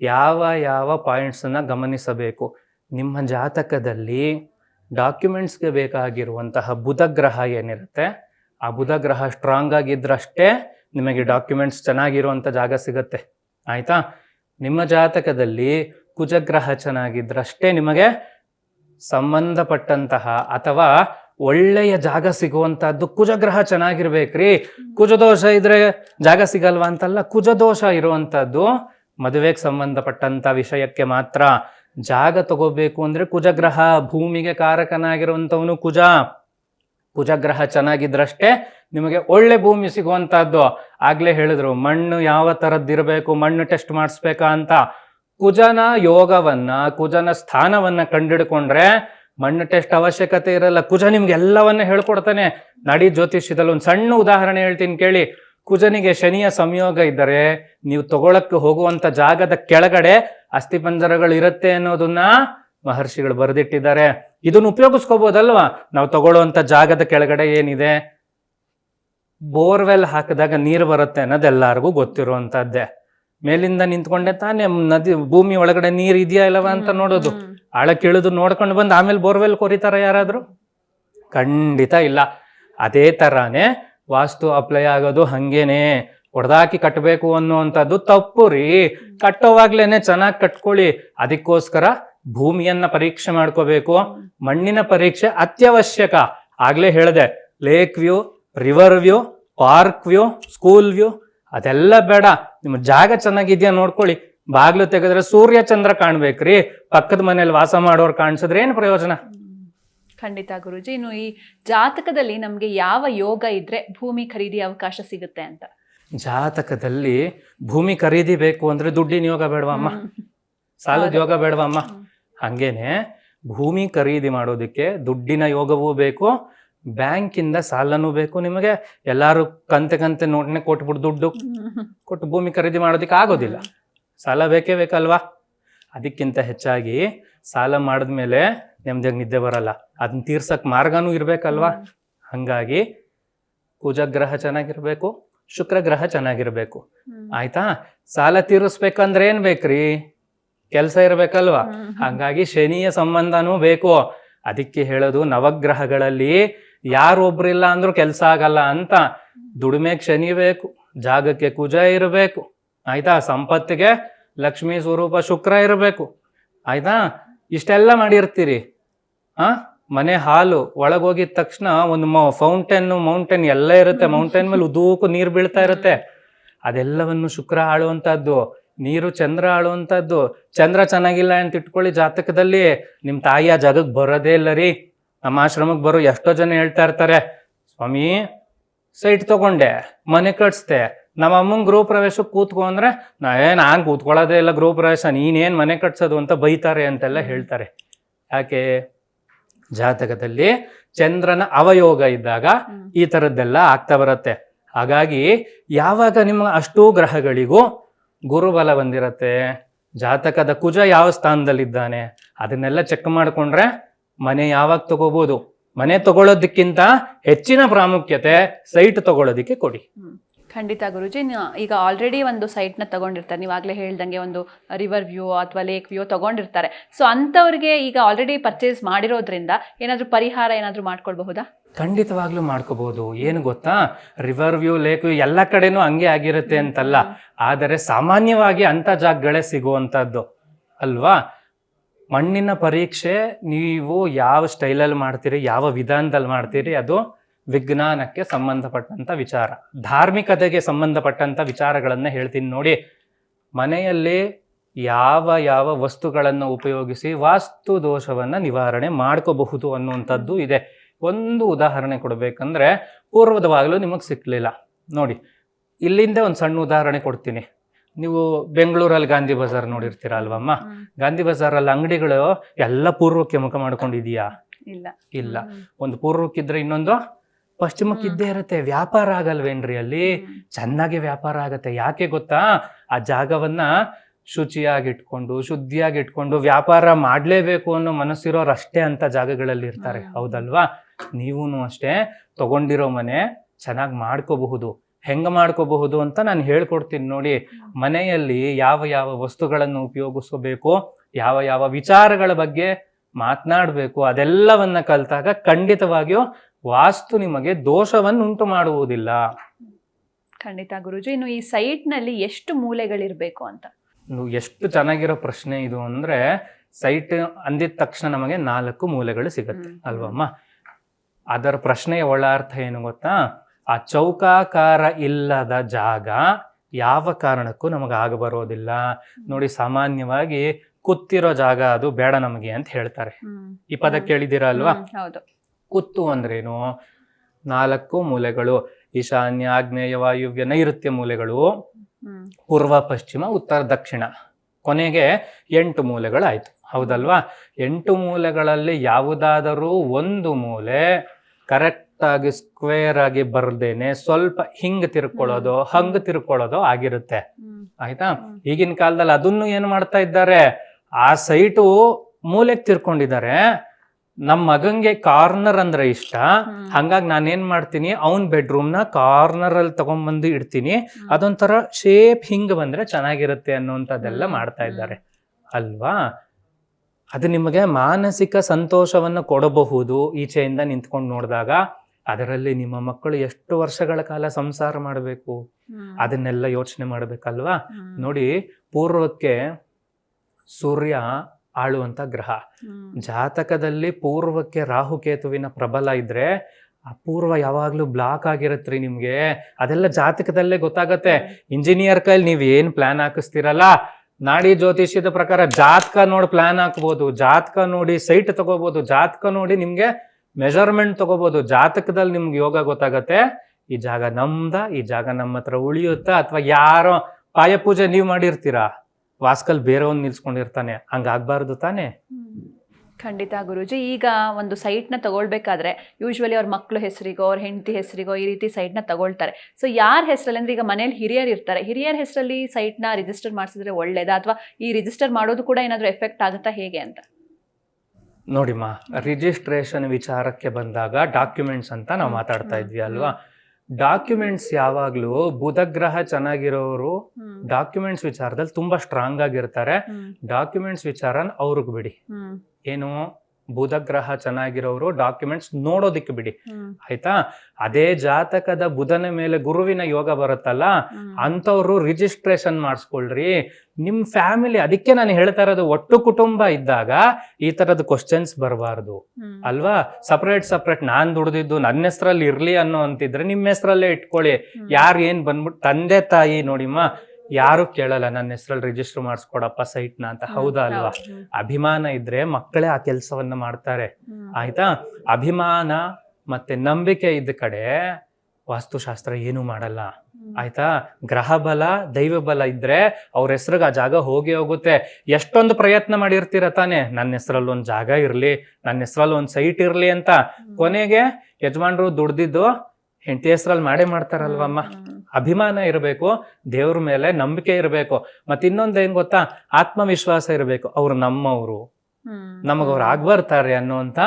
ಯಾವ ಯಾವ ಪಾಯಿಂಟ್ಸನ್ನು ಗಮನಿಸಬೇಕು? ನಿಮ್ಮ ಜಾತಕದಲ್ಲಿ ಡಾಕ್ಯುಮೆಂಟ್ಸ್ಗೆ ಬೇಕಾಗಿರುವಂತಹ ಬುಧ ಗ್ರಹ ಏನಿರುತ್ತೆ, ಆ ಬುಧ ಗ್ರಹ ಸ್ಟ್ರಾಂಗ್ ಆಗಿದ್ರಷ್ಟೇ ನಿಮಗೆ ಡಾಕ್ಯುಮೆಂಟ್ಸ್ ಚೆನ್ನಾಗಿರುವಂಥ ಜಾಗ ಸಿಗುತ್ತೆ. ಆಯಿತಾ? ನಿಮ್ಮ ಜಾತಕದಲ್ಲಿ ಕುಜಗ್ರಹ ಚೆನ್ನಾಗಿದ್ರಷ್ಟೇ ನಿಮಗೆ ಸಂಬಂಧಪಟ್ಟಂತಹ ಅಥವಾ ಒಳ್ಳೆಯ ಜಾಗ ಸಿಗುವಂತಹದ್ದು ಕುಜಗ್ರಹ ಚೆನ್ನಾಗಿರ್ಬೇಕ್ರಿ. ಕುಜದೋಷ ಇದ್ರೆ ಜಾಗ ಸಿಗಲ್ವಾ ಅಂತಲ್ಲ, ಕುಜದೋಷ ಇರುವಂತದ್ದು ಮದುವೆಗೆ ಸಂಬಂಧಪಟ್ಟಂತ ವಿಷಯಕ್ಕೆ ಮಾತ್ರ ಜಾಗ ತಗೋಬೇಕು ಅಂದ್ರೆ ಕುಜಗ್ರಹ, ಭೂಮಿಗೆ ಕಾರಕನಾಗಿರುವಂತವನು ಕುಜ. ಕುಜಗ್ರಹ ಚೆನ್ನಾಗಿದ್ರಷ್ಟೇ ನಿಮಗೆ ಒಳ್ಳೆ ಭೂಮಿ ಸಿಗುವಂತಹದ್ದು ಆಗ್ಲೇ ಹೇಳಿದ್ರು, ಮಣ್ಣು ಯಾವ ತರದ್ದಿರಬೇಕು ಮಣ್ಣು ಟೆಸ್ಟ್ ಮಾಡಿಸ್ಬೇಕಾ ಅಂತ. ಕುಜನ ಯೋಗವನ್ನ, ಕುಜನ ಸ್ಥಾನವನ್ನ ಕಂಡಿಡ್ಕೊಂಡ್ರೆ ಮಣ್ಣು ಟೆಸ್ಟ್ ಅವಶ್ಯಕತೆ ಇರಲ್ಲ. ಕುಜ ನಿಮ್ಗೆ ಎಲ್ಲವನ್ನ ಹೇಳ್ಕೊಡ್ತಾನೆ. ನಡಿ ಜ್ಯೋತಿಷ್ಯದಲ್ಲಿ ಒಂದು ಸಣ್ಣ ಉದಾಹರಣೆ ಹೇಳ್ತೀನಿ ಕೇಳಿ. ಕುಜನಿಗೆ ಶನಿಯ ಸಂಯೋಗ ಇದ್ದರೆ ನೀವು ತಗೊಳಕ್ಕೆ ಹೋಗುವಂತ ಜಾಗದ ಕೆಳಗಡೆ ಅಸ್ಥಿಪಂಜರಗಳು ಇರುತ್ತೆ ಅನ್ನೋದನ್ನ ಮಹರ್ಷಿಗಳು ಬರೆದಿಟ್ಟಿದ್ದಾರೆ. ಇದನ್ನ ಉಪಯೋಗಿಸ್ಕೋಬಹುದಲ್ವಾ ನಾವು ತಗೊಳ್ಳುವಂತ ಜಾಗದ ಕೆಳಗಡೆ ಏನಿದೆ? ಬೋರ್ವೆಲ್ ಹಾಕಿದಾಗ ನೀರು ಬರುತ್ತೆ ಅನ್ನೋದೆಲ್ಲರಿಗೂ ಗೊತ್ತಿರುವಂತದ್ದೇ. ಮೇಲಿಂದ ನಿಂತ್ಕೊಂಡೆ ತಾನೇ ನದಿ ಭೂಮಿ ಒಳಗಡೆ ನೀರು ಇದೆಯಾ ಇಲ್ಲವಾ ಅಂತ ನೋಡೋದು. ಆಳಕ್ಕೆ ಇಳಿದು ನೋಡ್ಕೊಂಡು ಬಂದು ಆಮೇಲೆ ಬೋರ್ವೆಲ್ ಕೊರಿತಾರ ಯಾರಾದರೂ? ಖಂಡಿತ ಇಲ್ಲ. ಅದೇ ತರಾನೇ ವಾಸ್ತು ಅಪ್ಲೈ ಆಗೋದು ಹಂಗೇನೆ. ಹೊಡೆದಾಕಿ ಕಟ್ಟಬೇಕು ಅನ್ನುವಂಥದ್ದು ತಪ್ಪು ರೀ. ಕಟ್ಟೋವಾಗ್ಲೇನೆ ಚೆನ್ನಾಗಿ ಕಟ್ಕೊಳ್ಳಿ. ಅದಕ್ಕೋಸ್ಕರ ಭೂಮಿಯನ್ನ ಪರೀಕ್ಷೆ ಮಾಡ್ಕೋಬೇಕು. ಮಣ್ಣಿನ ಪರೀಕ್ಷೆ ಅತ್ಯವಶ್ಯಕ. ಆಗ್ಲೇ ಹೇಳಿದೆ, lake view, river view, park view, school view, ಅದೆಲ್ಲ ಬೇಡ. ನಿಮ್ಮ ಜಾಗ ಚೆನ್ನಾಗಿದ್ಯಾ ನೋಡ್ಕೊಳ್ಳಿ. ಬಾಗ್ಲು ತೆಗೆದ್ರೆ ಸೂರ್ಯ ಚಂದ್ರ ಕಾಣ್ಬೇಕ್ರಿ ಪಕ್ಕದ ಮನೇಲಿ ವಾಸ ಮಾಡೋರು ಕಾಣಿಸಿದ್ರೆ ಏನು ಪ್ರಯೋಜನ? ಖಂಡಿತ ಗುರುಜಿ, ಇನ್ನು ಈ ಜಾತಕದಲ್ಲಿ ನಮಗೆ ಯಾವ ಯೋಗ ಇದ್ರೆ ಭೂಮಿ ಖರೀದಿ ಅವಕಾಶ ಸಿಗುತ್ತೆ ಅಂತ. ಜಾತಕದಲ್ಲಿ ಭೂಮಿ ಖರೀದಿ ಬೇಕು ಅಂದ್ರೆ ದುಡ್ಡಿನ ಯೋಗ ಬೇಡವಮ್ಮ ಸಾಲದ ಯೋಗ ಬೇಡವಮ್ಮ. ಹಂಗೇನೆ ಭೂಮಿ ಖರೀದಿ ಮಾಡೋದಕ್ಕೆ ದುಡ್ಡಿನ ಯೋಗವೂ ಬೇಕು ಬ್ಯಾಂಕಿಂದ ಸಾಲನೂ ಬೇಕು ನಿಮಗೆ ಎಲ್ಲಾರು ಕಂತೆ ಕಂತೆ ನೋಟ್ನೆ ಕೊಟ್ಬಿಟ್ಟು ದುಡ್ಡು ಕೊಟ್ಟು ಭೂಮಿ ಖರೀದಿ ಮಾಡೋದಕ್ಕೆ ಆಗೋದಿಲ್ಲ. ಸಾಲ ಬೇಕೇ ಬೇಕಲ್ವಾ? ಅದಕ್ಕಿಂತ ಹೆಚ್ಚಾಗಿ ಸಾಲ ಮಾಡಿದ್ಮೇಲೆ ನೆಮ್ಮದಿಯಾಗಿ ನಿದ್ದೆ ಬರಲ್ಲ. ಅದನ್ನ ತೀರ್ಸಕ್ ಮಾರ್ಗನೂ ಇರ್ಬೇಕಲ್ವಾ? ಹಂಗಾಗಿ ಕುಜಗ್ರಹ ಚೆನ್ನಾಗಿರ್ಬೇಕು. ಶುಕ್ರ ಗ್ರಹ ಚೆನ್ನಾಗಿರ್ಬೇಕು ಆಯ್ತಾ? ಸಾಲ ತೀರಿಸ್ಬೇಕಂದ್ರೆ ಏನ್ ಬೇಕ್ರಿ? ಕೆಲಸ ಇರ್ಬೇಕಲ್ವಾ. ಹಂಗಾಗಿ ಶನಿಯ ಸಂಬಂಧನೂ ಬೇಕು. ಅದಕ್ಕೆ ಹೇಳೋದು ನವಗ್ರಹಗಳಲ್ಲಿ ಯಾರು ಒಬ್ರಿಲ್ಲ ಅಂದ್ರೂ ಕೆಲಸ ಆಗಲ್ಲ ಅಂತ. ದುಡಿಮೆಗೆ ಶನಿ ಬೇಕು ಜಾಗಕ್ಕೆ ಕುಜ ಇರಬೇಕು. ಆಯ್ತಾ? ಸಂಪತ್ತಿಗೆ ಲಕ್ಷ್ಮೀ ಸ್ವರೂಪ ಶುಕ್ರ ಇರಬೇಕು. ಆಯ್ತಾ? ಇಷ್ಟೆಲ್ಲ ಮಾಡಿರ್ತೀರಿ. ಆ? ಮನೆ ಹಾಲು ಒಳಗೋಗಿದ ತಕ್ಷಣ ಒಂದು ಫೌಂಟೇನ್, ಮೌಂಟೇನ್ ಎಲ್ಲ ಇರುತ್ತೆ. ಮೌಂಟೇನ್ ಮೇಲೆ ಉದೂಕು ನೀರು ಬೀಳ್ತಾ ಇರುತ್ತೆ. ಅದೆಲ್ಲವನ್ನು ಶುಕ್ರ ಆಳುವಂತಹದ್ದು, ನೀರು ಚಂದ್ರ ಆಳುವಂತಹದ್ದು. ಚಂದ್ರ ಚೆನ್ನಾಗಿಲ್ಲ ಅಂತ ಇಟ್ಕೊಳ್ಳಿ ಜಾತಕದಲ್ಲಿ. ನಿಮ್ಮ ತಾಯಿ ಆ ಜಾಗಕ್ಕೆ ಬರೋದೇ ಇಲ್ಲ ರೀ. ನಮ್ಮ ಆಶ್ರಮಕ್ಕೆ ಬರೋ ಎಷ್ಟೋ ಜನ ಹೇಳ್ತಾ ಇರ್ತಾರೆ, ಸ್ವಾಮಿ, ಸೈಟ್ ತಗೊಂಡೆ, ಮನೆ ಕಟ್ಸ್ದೆ. ನಮ್ಮ ಅಮ್ಮಂಗ್ ಗೃಹ ಪ್ರವೇಶಕ್ಕೆ ಕೂತ್ಕೊ ಅಂದ್ರೆ, ನಾ ಏ, ನಾನು ಕೂತ್ಕೊಳ್ಳೋದೇ ಇಲ್ಲ ಗೃಹ ಪ್ರವೇಶ. ನೀನೇನು ಮನೆ ಕಟ್ಸೋದು ಅಂತ ಬೈತಾರೆ ಅಂತೆಲ್ಲ ಹೇಳ್ತಾರೆ. ಯಾಕೆ? ಜಾತಕದಲ್ಲಿ ಚಂದ್ರನ ಅವಯೋಗ ಇದ್ದಾಗ ಈ ಥರದ್ದೆಲ್ಲ ಆಗ್ತಾ ಬರುತ್ತೆ. ಹಾಗಾಗಿ ಯಾವಾಗ ನಿಮ್ಮ ಅಷ್ಟೂ ಗ್ರಹಗಳಿಗೂ ಗುರುಬಲ ಬಂದಿರತ್ತೆ ಜಾತಕದ ಕುಜ ಯಾವ ಸ್ಥಾನದಲ್ಲಿದ್ದಾನೆ ಅದನ್ನೆಲ್ಲ ಚೆಕ್ ಮಾಡಿಕೊಂಡ್ರೆ ಮನೆ ಯಾವಾಗ ತಗೋಬಹುದು ಮನೆ ತಗೊಳ್ಳೋದಕ್ಕಿಂತ ಹೆಚ್ಚಿನ ಪ್ರಾಮುಖ್ಯತೆ ಸೈಟ್ ತಗೊಳ್ಳೋದಿಕ್ಕೆ ಕೊಡಿ. ಖಂಡಿತ ಗುರುಜಿ ಈಗ ಆಲ್ರೆಡಿ ಒಂದು ಸೈಟ್ನ ತಗೊಂಡಿರ್ತಾರೆ. ನೀವು ಆಗ್ಲೇ ಹೇಳ್ದಂಗೆ ಒಂದು ರಿವರ್ ವ್ಯೂ ಅಥವಾ ಲೇಕ್ ವ್ಯೂ ತಗೊಂಡಿರ್ತಾರೆ. ಸೊ ಅಂಥವ್ರಿಗೆ ಈಗ ಆಲ್ರೆಡಿ ಪರ್ಚೇಸ್ ಮಾಡಿರೋದ್ರಿಂದ ಏನಾದರೂ ಪರಿಹಾರ ಏನಾದರೂ ಮಾಡ್ಕೊಳ್ಬಹುದಾ? ಖಂಡಿತವಾಗ್ಲೂ ಮಾಡ್ಕೋಬಹುದು ಏನು ಗೊತ್ತಾ? ರಿವರ್ ವ್ಯೂ ಲೇಕ್ ವ್ಯೂ ಎಲ್ಲ ಕಡೆನೂ ಹಂಗೆ ಆಗಿರುತ್ತೆ ಅಂತಲ್ಲ. ಆದರೆ ಸಾಮಾನ್ಯವಾಗಿ ಅಂತ ಜಾಗಗಳೇ ಸಿಗುವಂಥದ್ದು. ಅಲ್ವಾ? ಮಣ್ಣಿನ ಪರೀಕ್ಷೆ ನೀವು ಯಾವ ಸ್ಟೈಲಲ್ಲಿ ಮಾಡ್ತೀರಿ ಯಾವ ವಿಧಾನದಲ್ಲಿ ಮಾಡ್ತೀರಿ ಅದು ವಿಜ್ಞಾನಕ್ಕೆ ಸಂಬಂಧಪಟ್ಟಂತ ವಿಚಾರ. ಧಾರ್ಮಿಕತೆಗೆ ಸಂಬಂಧಪಟ್ಟಂತ ವಿಚಾರಗಳನ್ನು ಹೇಳ್ತೀನಿ ನೋಡಿ. ಮನೆಯಲ್ಲಿ ಯಾವ ಯಾವ ವಸ್ತುಗಳನ್ನು ಉಪಯೋಗಿಸಿ ವಾಸ್ತು ದೋಷವನ್ನ ನಿವಾರಣೆ ಮಾಡ್ಕೋಬಹುದು ಅನ್ನುವಂಥದ್ದು ಇದೆ. ಒಂದು ಉದಾಹರಣೆ ಕೊಡಬೇಕಂದ್ರೆ ಪೂರ್ವದವಾಗಲೂ ನಿಮಗೆ ಸಿಕ್ಕಲಿಲ್ಲ ನೋಡಿ ಇಲ್ಲಿಂದ ಒಂದು ಸಣ್ಣ ಉದಾಹರಣೆ ಕೊಡ್ತೀನಿ. ನೀವು ಬೆಂಗಳೂರಲ್ಲಿ ಗಾಂಧಿ ಬಜಾರ್ ನೋಡಿರ್ತೀರ ಅಲ್ವಮ್ಮ? ಗಾಂಧಿ ಬಜಾರಲ್ಲಿ ಅಂಗಡಿಗಳು ಎಲ್ಲ ಪೂರ್ವಕ್ಕೆ ಮುಖ ಮಾಡ್ಕೊಂಡಿದೀಯಾ? ಇಲ್ಲ. ಇಲ್ಲ. ಒಂದು ಪೂರ್ವಕ್ಕಿದ್ರೆ ಇನ್ನೊಂದು ಪಶ್ಚಿಮಕ್ಕಿದ್ದೇ ಇರುತ್ತೆ. ವ್ಯಾಪಾರ ಆಗಲ್ವೇನ್ರಿ ಅಲ್ಲಿ? ಚೆನ್ನಾಗಿ ವ್ಯಾಪಾರ ಆಗತ್ತೆ. ಯಾಕೆ ಗೊತ್ತಾ? ಆ ಜಾಗವನ್ನ ಶುಚಿಯಾಗಿ ಇಟ್ಕೊಂಡು ಶುದ್ಧಿಯಾಗಿ ಇಟ್ಕೊಂಡು ವ್ಯಾಪಾರ ಮಾಡಲೇಬೇಕು ಅನ್ನೋ ಮನಸ್ಸಿರೋರು ಅಷ್ಟೇ ಅಂತ ಜಾಗಗಳಲ್ಲಿ ಇರ್ತಾರೆ. ಹೌದಲ್ವಾ? ನೀವೂ ಅಷ್ಟೇ ತಗೊಂಡಿರೋ ಮನೆ ಚೆನ್ನಾಗಿ ಮಾಡ್ಕೋಬಹುದು. ಹೆಂಗ ಮಾಡ್ಕೋಬಹುದು ಅಂತ ನಾನು ಹೇಳ್ಕೊಡ್ತೀನಿ ನೋಡಿ. ಮನೆಯಲ್ಲಿ ಯಾವ ಯಾವ ವಸ್ತುಗಳನ್ನು ಉಪಯೋಗಿಸಬೇಕು ಯಾವ ಯಾವ ವಿಚಾರಗಳ ಬಗ್ಗೆ ಮಾತನಾಡಬೇಕು ಅದೆಲ್ಲವನ್ನ ಕಲಿತಾಗ ಖಂಡಿತವಾಗಿಯೂ ವಾಸ್ತು ನಿಮಗೆ ದೋಷವನ್ನು ಉಂಟು ಮಾಡುವುದಿಲ್ಲ. ಖಂಡಿತ ಗುರುಜಿ ಇನ್ನು ಈ ಸೈಟ್ನಲ್ಲಿ ಎಷ್ಟು ಮೂಲೆಗಳಿರ್ಬೇಕು ಅಂತ? ಎಷ್ಟು ಚೆನ್ನಾಗಿರೋ ಪ್ರಶ್ನೆ ಇದು ಅಂದ್ರೆ ಸೈಟ್ ಅಂದಿದ ತಕ್ಷಣ ನಮಗೆ ನಾಲ್ಕು ಮೂಲೆಗಳು ಸಿಗುತ್ತೆ. ಅಲ್ವಮ್ಮ ಅದರ ಪ್ರಶ್ನೆಯ ಒಳಾರ್ಥ ಏನು ಗೊತ್ತಾ? ಆ ಚೌಕಾಕಾರ ಇಲ್ಲದ ಜಾಗ ಯಾವ ಕಾರಣಕ್ಕೂ ನಮಗೆ ಆಗಬರೋದಿಲ್ಲ ನೋಡಿ ಸಾಮಾನ್ಯವಾಗಿ ಕುತ್ತಿರೋ ಜಾಗ ಅದು ಬೇಡ ನಮಗೆ ಅಂತ ಹೇಳ್ತಾರೆ. ಈ ಪದ ಕೇಳಿದಿರ ಅಲ್ವಾ? ಹೌದು. ಕುತ್ತು ಅಂದ್ರೇನು? ನಾಲ್ಕು ಮೂಲೆಗಳು. ಈಶಾನ್ಯ ಆಗ್ನೇಯ ವಾಯುವ್ಯ ನೈಋತ್ಯ ಮೂಲೆಗಳು. ಪೂರ್ವ ಪಶ್ಚಿಮ ಉತ್ತರ ದಕ್ಷಿಣ. ಕೊನೆಗೆ ಎಂಟು ಮೂಲೆಗಳಾಯ್ತು. ಹೌದಲ್ವಾ? ಎಂಟು ಮೂಲೆಗಳಲ್ಲಿ ಯಾವುದಾದರೂ ಒಂದು ಮೂಲೆ ಕರೆಕ್ಟಾಗಿ ಸ್ಕ್ವೇರ್ ಆಗಿ ಬರ್ದೇನೆ ಸ್ವಲ್ಪ ಹಿಂಗ್ ತಿರ್ಕೊಳ್ಳೋದು ಹಂಗೆ ತಿರ್ಕೊಳ್ಳೋದು ಆಗಿರುತ್ತೆ. ಆಯ್ತಾ. ಈಗಿನ ಕಾಲದಲ್ಲಿ ಅದನ್ನು ಏನು ಮಾಡ್ತಾ ಇದ್ದಾರೆ? ಆ ಸೈಟು ಮೂಲೆಗೆ ತಿರ್ಕೊಂಡಿದ್ದಾರೆ. ನಮ್ಮ ಮಗಂಗೆ ಕಾರ್ನರ್ ಅಂದ್ರೆ ಇಷ್ಟ. ಹಂಗಾಗಿ ನಾನೇನ್ ಮಾಡ್ತೀನಿ ಅವನ್ ಬೆಡ್ರೂಮ್ನ ಕಾರ್ನರ್ ಅಲ್ಲಿ ತಗೊಂಡ್ಬಂದು ಇಡ್ತೀನಿ. ಅದೊಂಥರ ಶೇಪ್ ಹಿಂಗ್ ಬಂದ್ರೆ ಚೆನ್ನಾಗಿರುತ್ತೆ ಅನ್ನುವಂಥದ್ದೆಲ್ಲ. ಮಾಡ್ತಾ ಇದ್ದಾರೆ ಅಲ್ವಾ ಅದು ನಿಮಗೆ ಮಾನಸಿಕ ಸಂತೋಷವನ್ನು ಕೊಡಬಹುದು ಈಚೆಯಿಂದ ನಿಂತ್ಕೊಂಡು ನೋಡಿದಾಗ ಅದರಲ್ಲಿ ನಿಮ್ಮ ಮಕ್ಕಳು ಎಷ್ಟು ವರ್ಷಗಳ ಕಾಲ ಸಂಸಾರ ಮಾಡಬೇಕು. ಅದನ್ನೆಲ್ಲ ಯೋಚನೆ ಮಾಡಬೇಕಲ್ವಾ. ನೋಡಿ ಪೂರ್ವಕ್ಕೆ ಸೂರ್ಯ ಆಳುವಂತ ಗ್ರಹ. ಜಾತಕದಲ್ಲಿ ಪೂರ್ವಕ್ಕೆ ರಾಹುಕೇತುವಿನ ಪ್ರಬಲ ಇದ್ರೆ ಆ ಪೂರ್ವ ಯಾವಾಗ್ಲೂ ಬ್ಲಾಕ್ ಆಗಿರತ್ರಿ ನಿಮಗೆ. ಅದೆಲ್ಲ ಜಾತಕದಲ್ಲೇ ಗೊತ್ತಾಗತ್ತೆ. ಇಂಜಿನಿಯರ್ ಕೈಲಿ ನೀವು ಏನು ಪ್ಲಾನ್ ಹಾಕಿಸ್ತೀರಲ್ಲ? ನಾಡಿ ಜ್ಯೋತಿಷ್ಯದ ಪ್ರಕಾರ ಜಾತಕ ನೋಡಿ ಪ್ಲಾನ್ ಹಾಕ್ಬೋದು. ಜಾತಕ ನೋಡಿ ಸೈಟ್ ತಗೋಬಹುದು ಜಾತಕ ನೋಡಿ ನಿಮಗೆ ಮೆಜರ್ಮೆಂಟ್ ತಗೋಬಹುದು ಜಾತಕದಲ್ಲಿ ನಿಮ್ಗೆ ಯೋಗ ಗೊತ್ತಾಗತ್ತೆ. ಈ ಜಾಗ ನಮ್ದ ಈ ಜಾಗ ನಮ್ಮ ಹತ್ರ ಉಳಿಯುತ್ತಾ? ಅಥವಾ ಯಾರೋ ಪಾಯಪೂಜೆ ನೀವ್ ಮಾಡಿರ್ತೀರಾ? ವಾಸ್ಕಲ್ ಬೇರೆಯವ್ನ್ ನಿಲ್ಸ್ಕೊಂಡಿರ್ತಾನೆ. ಹಂಗಾಗ್ಬಾರ್ದು ತಾನೆ. ಖಂಡಿತ ಗುರುಜಿ ಈಗ ಒಂದು ಸೈಟ್ನ ತಗೊಳ್ಬೇಕಾದ್ರೆ ಯೂಶ್ವಲಿ ಅವ್ರ ಮಕ್ಕಳು ಹೆಸರಿಗೋ ಅವ್ರ ಹೆಂಡತಿ ಹೆಸರಿಗೋ ಈ ರೀತಿ ಸೈಟ್ನ ತಗೊಳ್ತಾರೆ. ಸೊ ಯಾರ ಹೆಸರಲ್ಲಿ ಅಂದ್ರೆ ಈಗ ಮನೇಲಿ ಹಿರಿಯರು ಇರ್ತಾರೆ. ಹಿರಿಯರ ಹೆಸರಲ್ಲಿ ಸೈಟ್ನ ರಿಜಿಸ್ಟರ್ ಮಾಡಿಸಿದ್ರೆ ಒಳ್ಳೇದಾ? ಅಥವಾ ಈ ರಿಜಿಸ್ಟರ್ ಮಾಡೋದು ಕೂಡ ಏನಾದರೂ ಎಫೆಕ್ಟ್ ಆಗುತ್ತಾ ಹೇಗೆ ಅಂತ? ನೋಡಿಮ್ಮ ರಿಜಿಸ್ಟ್ರೇಷನ್ ವಿಚಾರಕ್ಕೆ ಬಂದಾಗ ಡಾಕ್ಯುಮೆಂಟ್ಸ್ ಅಂತ ನಾವು ಮಾತಾಡ್ತಾ ಇದ್ವಿ ಅಲ್ವಾ? ಡಾಕ್ಯುಮೆಂಟ್ಸ್ ಯಾವಾಗ್ಲೂ ಬುಧಗ್ರಹ ಚೆನ್ನಾಗಿರೋರು. ಡಾಕ್ಯುಮೆಂಟ್ಸ್ ವಿಚಾರದಲ್ಲಿ ತುಂಬಾ ಸ್ಟ್ರಾಂಗ್ ಆಗಿರ್ತಾರೆ. ಡಾಕ್ಯುಮೆಂಟ್ಸ್ ವಿಚಾರನ ಅವ್ರಿಗೆ ಬಿಡಿ ಏನು ಬುಧಗ್ರಹ ಚೆನ್ನಾಗಿರೋರು ಡಾಕ್ಯುಮೆಂಟ್ಸ್ ನೋಡೋದಿಕ್ಕೆ ಬಿಡಿ. ಆಯ್ತಾ? ಅದೇ ಜಾತಕದ ಬುಧನ ಮೇಲೆ ಗುರುವಿನ ಯೋಗ ಬರುತ್ತಲ್ಲ ಅಂತವ್ರು ಅಂಥವ್ರು ರಿಜಿಸ್ಟ್ರೇಷನ್ ಮಾಡಿಸ್ಕೊಳ್ರಿ. ನಿಮ್ ಫ್ಯಾಮಿಲಿ ಅದಕ್ಕೆ ನಾನು ಹೇಳ್ತಾ ಇರೋದು ಒಟ್ಟು ಕುಟುಂಬ ಇದ್ದಾಗ ಈ ತರದ ಕ್ವಶನ್ಸ್ ಬರಬಾರ್ದು. ಅಲ್ವಾ? ಸಪ್ರೇಟ್ ಸಪ್ರೇಟ್ ನಾನ್ ದುಡ್ದಿದ್ದು ನನ್ನ ಹೆಸರಲ್ಲಿ ಇರ್ಲಿ ಅನ್ನೋ ಅಂತಿದ್ರೆ ನಿಮ್ಮ ಹೆಸರಲ್ಲೇ ಇಟ್ಕೊಳ್ಳಿ. ಯಾರು ಏನ್ ಬಂದ್ಬಿಟ್ಟು ತಂದೆ ತಾಯಿ ನೋಡಿಮ್ಮ ಯಾರು ಕೇಳಲ್ಲ ನನ್ನ ಹೆಸರಲ್ಲಿ ರಿಜಿಸ್ಟರ್ ಮಾಡಿಸ್ಕೊಡಪ್ಪ ಸೈಟ್ನ ಅಂತ. ಹೌದಾ ಅಲ್ವಾ? ಅಭಿಮಾನ ಇದ್ರೆ ಮಕ್ಕಳೇ ಆ ಕೆಲಸವನ್ನ ಮಾಡ್ತಾರೆ. ಆಯ್ತಾ? ಅಭಿಮಾನ ಮತ್ತೆ ನಂಬಿಕೆ ಇದ್ದ ಕಡೆ ವಾಸ್ತುಶಾಸ್ತ್ರ ಏನು ಮಾಡಲ್ಲ. ಆಯ್ತಾ? ಗ್ರಹ ಬಲ ದೈವ ಬಲ ಇದ್ರೆ ಅವ್ರ ಹೆಸ್ರಿಗೆ ಆ ಜಾಗ ಹೋಗಿ ಹೋಗುತ್ತೆ. ಎಷ್ಟೊಂದು ಪ್ರಯತ್ನ ಮಾಡಿರ್ತೀರ ತಾನೆ? ನನ್ನ ಹೆಸರಲ್ಲಿ ಒಂದು ಜಾಗ ಇರ್ಲಿ ನನ್ನ ಹೆಸರಲ್ಲಿ ಒಂದು ಸೈಟ್ ಇರ್ಲಿ ಅಂತ. ಕೊನೆಗೆ ಯಜಮಾನ್ರು ದುಡ್ದಿದ್ದು ಹೆಂಡತಿ ಹೆಸರಲ್ಲಿ ಮಾಡೇ ಮಾಡ್ತಾರಲ್ವಮ್ಮ? ಅಭಿಮಾನ ಇರಬೇಕು ದೇವ್ರ ಮೇಲೆ ನಂಬಿಕೆ ಇರಬೇಕು ಮತ್ತೆ ಇನ್ನೊಂದು ಏನ್ ಗೊತ್ತಾ? ಆತ್ಮವಿಶ್ವಾಸ ಇರಬೇಕು. ಅವ್ರು ನಮ್ಮವರು. ನಮಗವ್ರು ನಮಗ್ ಅವ್ರು ಆಗ್ಬರ್ತಾರೆ ಅನ್ನುವಂತ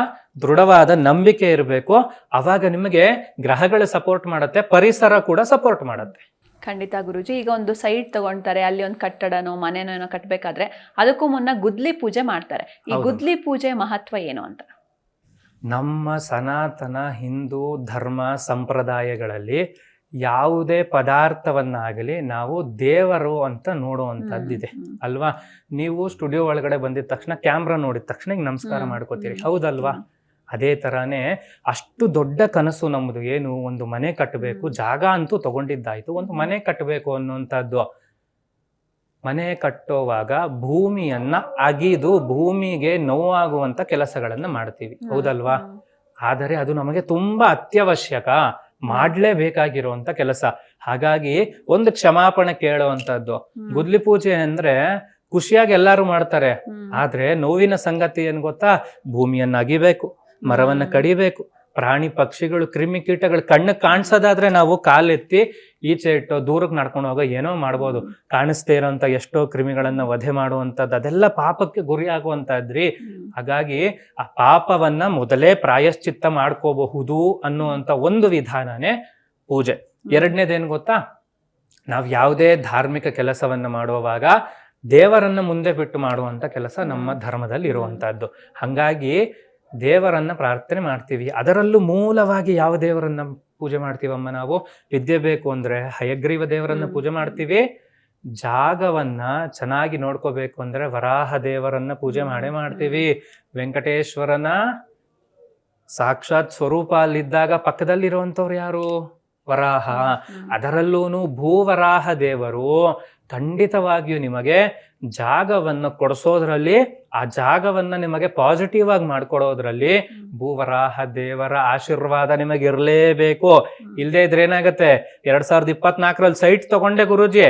ದೃಢವಾದ ನಂಬಿಕೆ ಇರಬೇಕು. ಅವಾಗ ನಿಮಗೆ ಗ್ರಹಗಳು ಸಪೋರ್ಟ್ ಮಾಡುತ್ತೆ ಪರಿಸರ ಕೂಡ ಸಪೋರ್ಟ್ ಮಾಡುತ್ತೆ. ಖಂಡಿತ ಗುರುಜಿ ಈಗ ಒಂದು ಸೈಟ್ ತಗೊಂತಾರೆ ಅಲ್ಲಿ ಒಂದು ಕಟ್ಟಡನೋ ಮನೆನೋ ಏನೋ ಕಟ್ಟಬೇಕಾದ್ರೆ ಅದಕ್ಕೂ ಮುನ್ನ ಗುದ್ಲಿ ಪೂಜೆ ಮಾಡ್ತಾರೆ. ಈ ಗುದ್ಲಿ ಪೂಜೆ ಮಹತ್ವ ಏನು ಅಂತ? ನಮ್ಮ ಸನಾತನ ಹಿಂದೂ ಧರ್ಮ ಸಂಪ್ರದಾಯಗಳಲ್ಲಿ ಯಾವುದೇ ಪದಾರ್ಥವನ್ನಾಗಲಿ ನಾವು ದೇವರು ಅಂತ ನೋಡುವಂಥದ್ದಿದೆ. ಅಲ್ವಾ? ನೀವು ಸ್ಟುಡಿಯೋ ಒಳಗಡೆ ಬಂದಿದ ತಕ್ಷಣ ಕ್ಯಾಮ್ರಾ ನೋಡಿದ ತಕ್ಷಣ ಈಗ ನಮಸ್ಕಾರ. ಮಾಡ್ಕೋತೀರಿ. ಹೌದಲ್ವಾ? ಅದೇ ತರಾನೇ ಅಷ್ಟು ದೊಡ್ಡ ಕನಸು ನಮ್ದು. ಏನು ಒಂದು ಮನೆ ಕಟ್ಟಬೇಕು ಜಾಗ ಅಂತೂ ತಗೊಂಡಿದ್ದಾಯಿತು. ಒಂದು ಮನೆ ಕಟ್ಟಬೇಕು ಅನ್ನುವಂಥದ್ದು ಮನೆ ಕಟ್ಟೋವಾಗ ಭೂಮಿಯನ್ನ ಅಗಿದು ಭೂಮಿಗೆ ನೋವಾಗುವಂತ ಕೆಲಸಗಳನ್ನ ಮಾಡ್ತೀವಿ. ಹೌದಲ್ವಾ? ಆದರೆ ಅದು ನಮಗೆ ತುಂಬಾ ಅತ್ಯವಶ್ಯಕ ಮಾಡ್ಲೇಬೇಕಾಗಿರುವಂತ ಕೆಲಸ. ಹಾಗಾಗಿ ಒಂದು ಕ್ಷಮಾಪಣೆ ಕೇಳುವಂತದ್ದು. ಗುದ್ಲಿ ಪೂಜೆ ಅಂದ್ರೆ ಖುಷಿಯಾಗಿ ಎಲ್ಲಾರು ಮಾಡ್ತಾರೆ. ಆದ್ರೆ ನೋವಿನ ಸಂಗತಿ ಏನ್ ಗೊತ್ತಾ? ಭೂಮಿಯನ್ನ ಅಗಿಬೇಕು ಮರವನ್ನ. ಕಡಿಬೇಕು. ಪ್ರಾಣಿ ಪಕ್ಷಿಗಳು ಕ್ರಿಮಿಕೀಟಗಳು ಕಣ್ಣು ಕಾಣಿಸೋದಾದ್ರೆ ನಾವು ಕಾಲೆತ್ತಿ ಈಚೆ ಇಟ್ಟು ದೂರಕ್ಕೆ ನಡ್ಕೊಂಡು ಹೋಗೋ ಏನೋ ಮಾಡ್ಬೋದು. ಕಾಣಿಸ್ದೇ ಇರೋಂಥ ಎಷ್ಟೋ ಕ್ರಿಮಿಗಳನ್ನು ವಧೆ ಮಾಡುವಂಥದ್ದು ಅದೆಲ್ಲ ಪಾಪಕ್ಕೆ ಗುರಿ ಆಗುವಂಥದ್ರಿ. ಹಾಗಾಗಿ ಆ ಪಾಪವನ್ನ ಮೊದಲೇ ಪ್ರಾಯಶ್ಚಿತ್ತ ಮಾಡ್ಕೋಬಹುದು ಅನ್ನುವಂಥ ಒಂದು ವಿಧಾನನೇ ಪೂಜೆ. ಎರಡನೇದೇನು ಗೊತ್ತಾ? ನಾವು ಯಾವುದೇ ಧಾರ್ಮಿಕ ಕೆಲಸವನ್ನು ಮಾಡುವಾಗ ದೇವರನ್ನು ಮುಂದೆ ಬಿಟ್ಟು ಮಾಡುವಂಥ ಕೆಲಸ ನಮ್ಮ ಧರ್ಮದಲ್ಲಿ ಇರುವಂಥದ್ದು ಹಂಗಾಗಿ ದೇವರನ್ನ ಪ್ರಾರ್ಥನೆ ಮಾಡ್ತೀವಿ. ಅದರಲ್ಲೂ ಮೂಲವಾಗಿ ಯಾವ ದೇವರನ್ನ ಪೂಜೆ ಮಾಡ್ತೀವಮ್ಮ ನಾವು? ವಿದ್ಯೆ ಬೇಕು ಅಂದ್ರೆ ಹಯಗ್ರೀವ ದೇವರನ್ನ ಪೂಜೆ ಮಾಡ್ತೀವಿ. ಜಾಗವನ್ನ ಚೆನ್ನಾಗಿ ನೋಡ್ಕೋಬೇಕು ಅಂದ್ರೆ ವರಾಹ ದೇವರನ್ನ ಪೂಜೆ ಮಾಡೇ ಮಾಡ್ತೀವಿ. ವೆಂಕಟೇಶ್ವರನ ಸಾಕ್ಷಾತ್ ಸ್ವರೂಪ ಅಲ್ಲಿದ್ದಾಗ ಪಕ್ಕದಲ್ಲಿರುವಂಥವ್ರು ಯಾರು? ವರಾಹ. ಅದರಲ್ಲೂ ಭೂ ಭೂವರಾಹ ದೇವರು ಖಂಡಿತವಾಗಿಯೂ ನಿಮಗೆ ಜಾಗವನ್ನು ಕೊಡಿಸೋದ್ರಲ್ಲಿ ಆ ಜಾಗವನ್ನ ನಿಮಗೆ ಪಾಸಿಟಿವ್ ಆಗಿ ಮಾಡ್ಕೊಡೋದ್ರಲ್ಲಿ ಭೂವರಾಹ ದೇವರ ಆಶೀರ್ವಾದ ನಿಮಗೆ ಇರಲೇಬೇಕು. ಇಲ್ಲದೆ ಇದ್ರೆ ಏನಾಗುತ್ತೆ? ಎರಡ್ ಸಾವಿರದ ಇಪ್ಪತ್ನಾಲ್ಕರಲ್ಲಿ ಸೈಟ್ ತಗೊಂಡೆ ಗುರುಜಿ.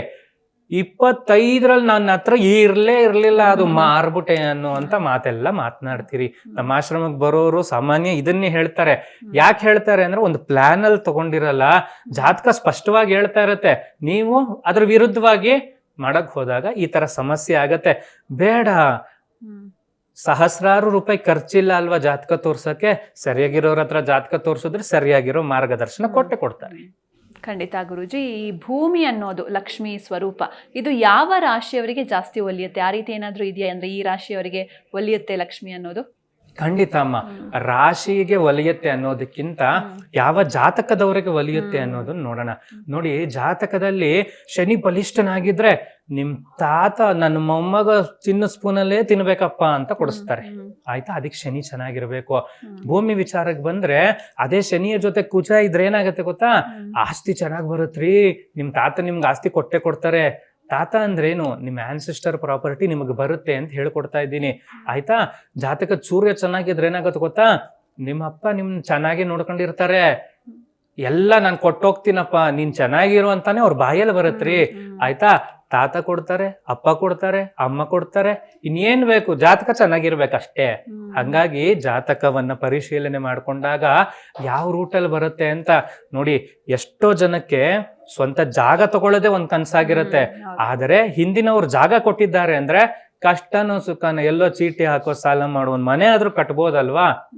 ಇಪ್ಪತ್ತೈದರಲ್ಲಿ ನನ್ನ ಹತ್ರ ಇರ್ಲೇ ಇರಲಿಲ್ಲ. ಅದು ಮಾರ್ಬಿಟ್ಟೆ ಅನ್ನುವಂತ ಮಾತೆಲ್ಲ ಮಾತನಾಡ್ತೀರಿ. ನಮ್ಮ ಆಶ್ರಮಕ್ಕೆ ಬರೋರು ಸಾಮಾನ್ಯ ಇದನ್ನೇ ಹೇಳ್ತಾರೆ. ಯಾಕೆ ಹೇಳ್ತಾರೆ ಅಂದ್ರೆ ಒಂದು ಪ್ಲಾನ್ ಅಲ್ಲಿ ತಗೊಂಡಿರಲ್ಲ ಜಾತಕ ಸ್ಪಷ್ಟವಾಗಿ ಹೇಳ್ತಾ ಇರತ್ತೆ. ನೀವು ಅದ್ರ ವಿರುದ್ಧವಾಗಿ ಮಾಡಕ್ ಹೋದಾಗ ಈ ತರ ಸಮಸ್ಯೆ ಆಗತ್ತೆ. ಬೇಡ. ಸಹಸ್ರಾರು ರೂಪಾಯಿ ಖರ್ಚಿಲ್ಲ ಅಲ್ವಾ ಜಾತಕ ತೋರ್ಸಕ್ಕೆ? ಸರಿಯಾಗಿರೋರ ಹತ್ರ ಜಾತಕ ತೋರ್ಸಿದ್ರೆ ಸರಿಯಾಗಿರೋ ಮಾರ್ಗದರ್ಶನ ಕೊಟ್ಟೆ ಕೊಡ್ತಾರೆ. ಖಂಡಿತ ಗುರುಜಿ ಈ ಭೂಮಿ ಅನ್ನೋದು ಲಕ್ಷ್ಮಿ ಸ್ವರೂಪ ಇದು ಯಾವ ರಾಶಿಯವರಿಗೆ ಜಾಸ್ತಿ ಒಲಿಯುತ್ತೆ? ಆ ರೀತಿ ಏನಾದರೂ ಇದೆಯಾ? ಅಂದ್ರೆ ಈ ರಾಶಿಯವರಿಗೆ ಒಲಿಯುತ್ತೆ ಲಕ್ಷ್ಮಿ ಅನ್ನೋದು? ಖಂಡಿತ ಅಮ್ಮ. ರಾಶಿಗೆ ಒಲಿಯುತ್ತೆ ಅನ್ನೋದಕ್ಕಿಂತ ಯಾವ ಜಾತಕದವರಿಗೆ ಒಲಿಯುತ್ತೆ ಅನ್ನೋದನ್ನ ನೋಡೋಣ. ನೋಡಿ ಜಾತಕದಲ್ಲಿ ಶನಿ ಬಲಿಷ್ಠನಾಗಿದ್ರೆ ನಿಮ್ ತಾತ ನನ್ನ ಮೊಮ್ಮಗ ಚಿನ್ನ ಸ್ಪೂನಲ್ಲೇ ತಿನ್ಬೇಕಪ್ಪ ಅಂತ ಕೊಡಿಸ್ತಾರೆ. ಆಯ್ತಾ? ಅದಕ್ಕೆ ಶನಿ ಚೆನ್ನಾಗಿರ್ಬೇಕು. ಭೂಮಿ ವಿಚಾರಕ್ಕೆ ಬಂದ್ರೆ ಅದೇ ಶನಿಯ ಜೊತೆ ಕುಚ ಇದ್ರೆ ಏನಾಗುತ್ತೆ ಗೊತ್ತಾ? ಆಸ್ತಿ ಚೆನ್ನಾಗ್ ಬರುತ್ತ್ರಿ ನಿಮ್ ತಾತ ನಿಮ್ಗೆ ಆಸ್ತಿ ಕೊಟ್ಟೆ ಕೊಡ್ತಾರೆ. ತಾತ ಅಂದ್ರೇನು ನಿಮ್ಮ ಆನ್ಸಿಸ್ಟರ್ ಪ್ರಾಪರ್ಟಿ ನಿಮಗೆ ಬರುತ್ತೆ ಅಂತ ಹೇಳ್ಕೊಡ್ತಾ ಇದ್ದೀನಿ. ಆಯ್ತಾ? ಜಾತಕ ಸೂರ್ಯ ಚೆನ್ನಾಗಿದ್ರೆ ಏನಾಗುತ್ತೆ ಗೊತ್ತಾ? ನಿಮ್ಮ ಅಪ್ಪ ನಿಮ್ ಚೆನ್ನಾಗಿ ನೋಡ್ಕೊಂಡಿರ್ತಾರೆ. ಎಲ್ಲ ನಾನು ಕೊಟ್ಟೋಗ್ತೀನಪ್ಪ ನೀನ್ ಚೆನ್ನಾಗಿರು ಅಂತಾನೆ ಅವ್ರ ಬಾಯಲ್ಲಿ ಬರುತ್ತ್ರಿ ಆಯ್ತಾ? ತಾತ ಕೊಡ್ತಾರೆ ಅಪ್ಪ ಕೊಡ್ತಾರೆ ಅಮ್ಮ ಕೊಡ್ತಾರೆ. ಇನ್ನೇನ್ ಬೇಕು? ಜಾತಕ ಚೆನ್ನಾಗಿರ್ಬೇಕಷ್ಟೇ. ಹಂಗಾಗಿ ಜಾತಕವನ್ನ ಪರಿಶೀಲನೆ ಮಾಡ್ಕೊಂಡಾಗ ಯಾವ ರೂಟಲ್ಲಿ ಬರುತ್ತೆ ಅಂತ ನೋಡಿ ಎಷ್ಟೋ ಜನಕ್ಕೆ ಸ್ವಂತ ಜಾಗ ತಗೊಳ್ಳೋದೆ ಒಂದ್ ಕನ್ಸಾಗಿರುತ್ತೆ. ಆದರೆ ಹಿಂದಿನವ್ರು ಜಾಗ ಕೊಟ್ಟಿದ್ದಾರೆ ಅಂದ್ರೆ ಕಷ್ಟನೋ ಸುಖನ ಎಲ್ಲೋ ಚೀಟಿ ಹಾಕೋ ಸಾಲ ಮಾಡೋ ಒಂದ್ ಮನೆ ಆದ್ರೂ ಕಟ್ಬೋದಲ್ವಾ.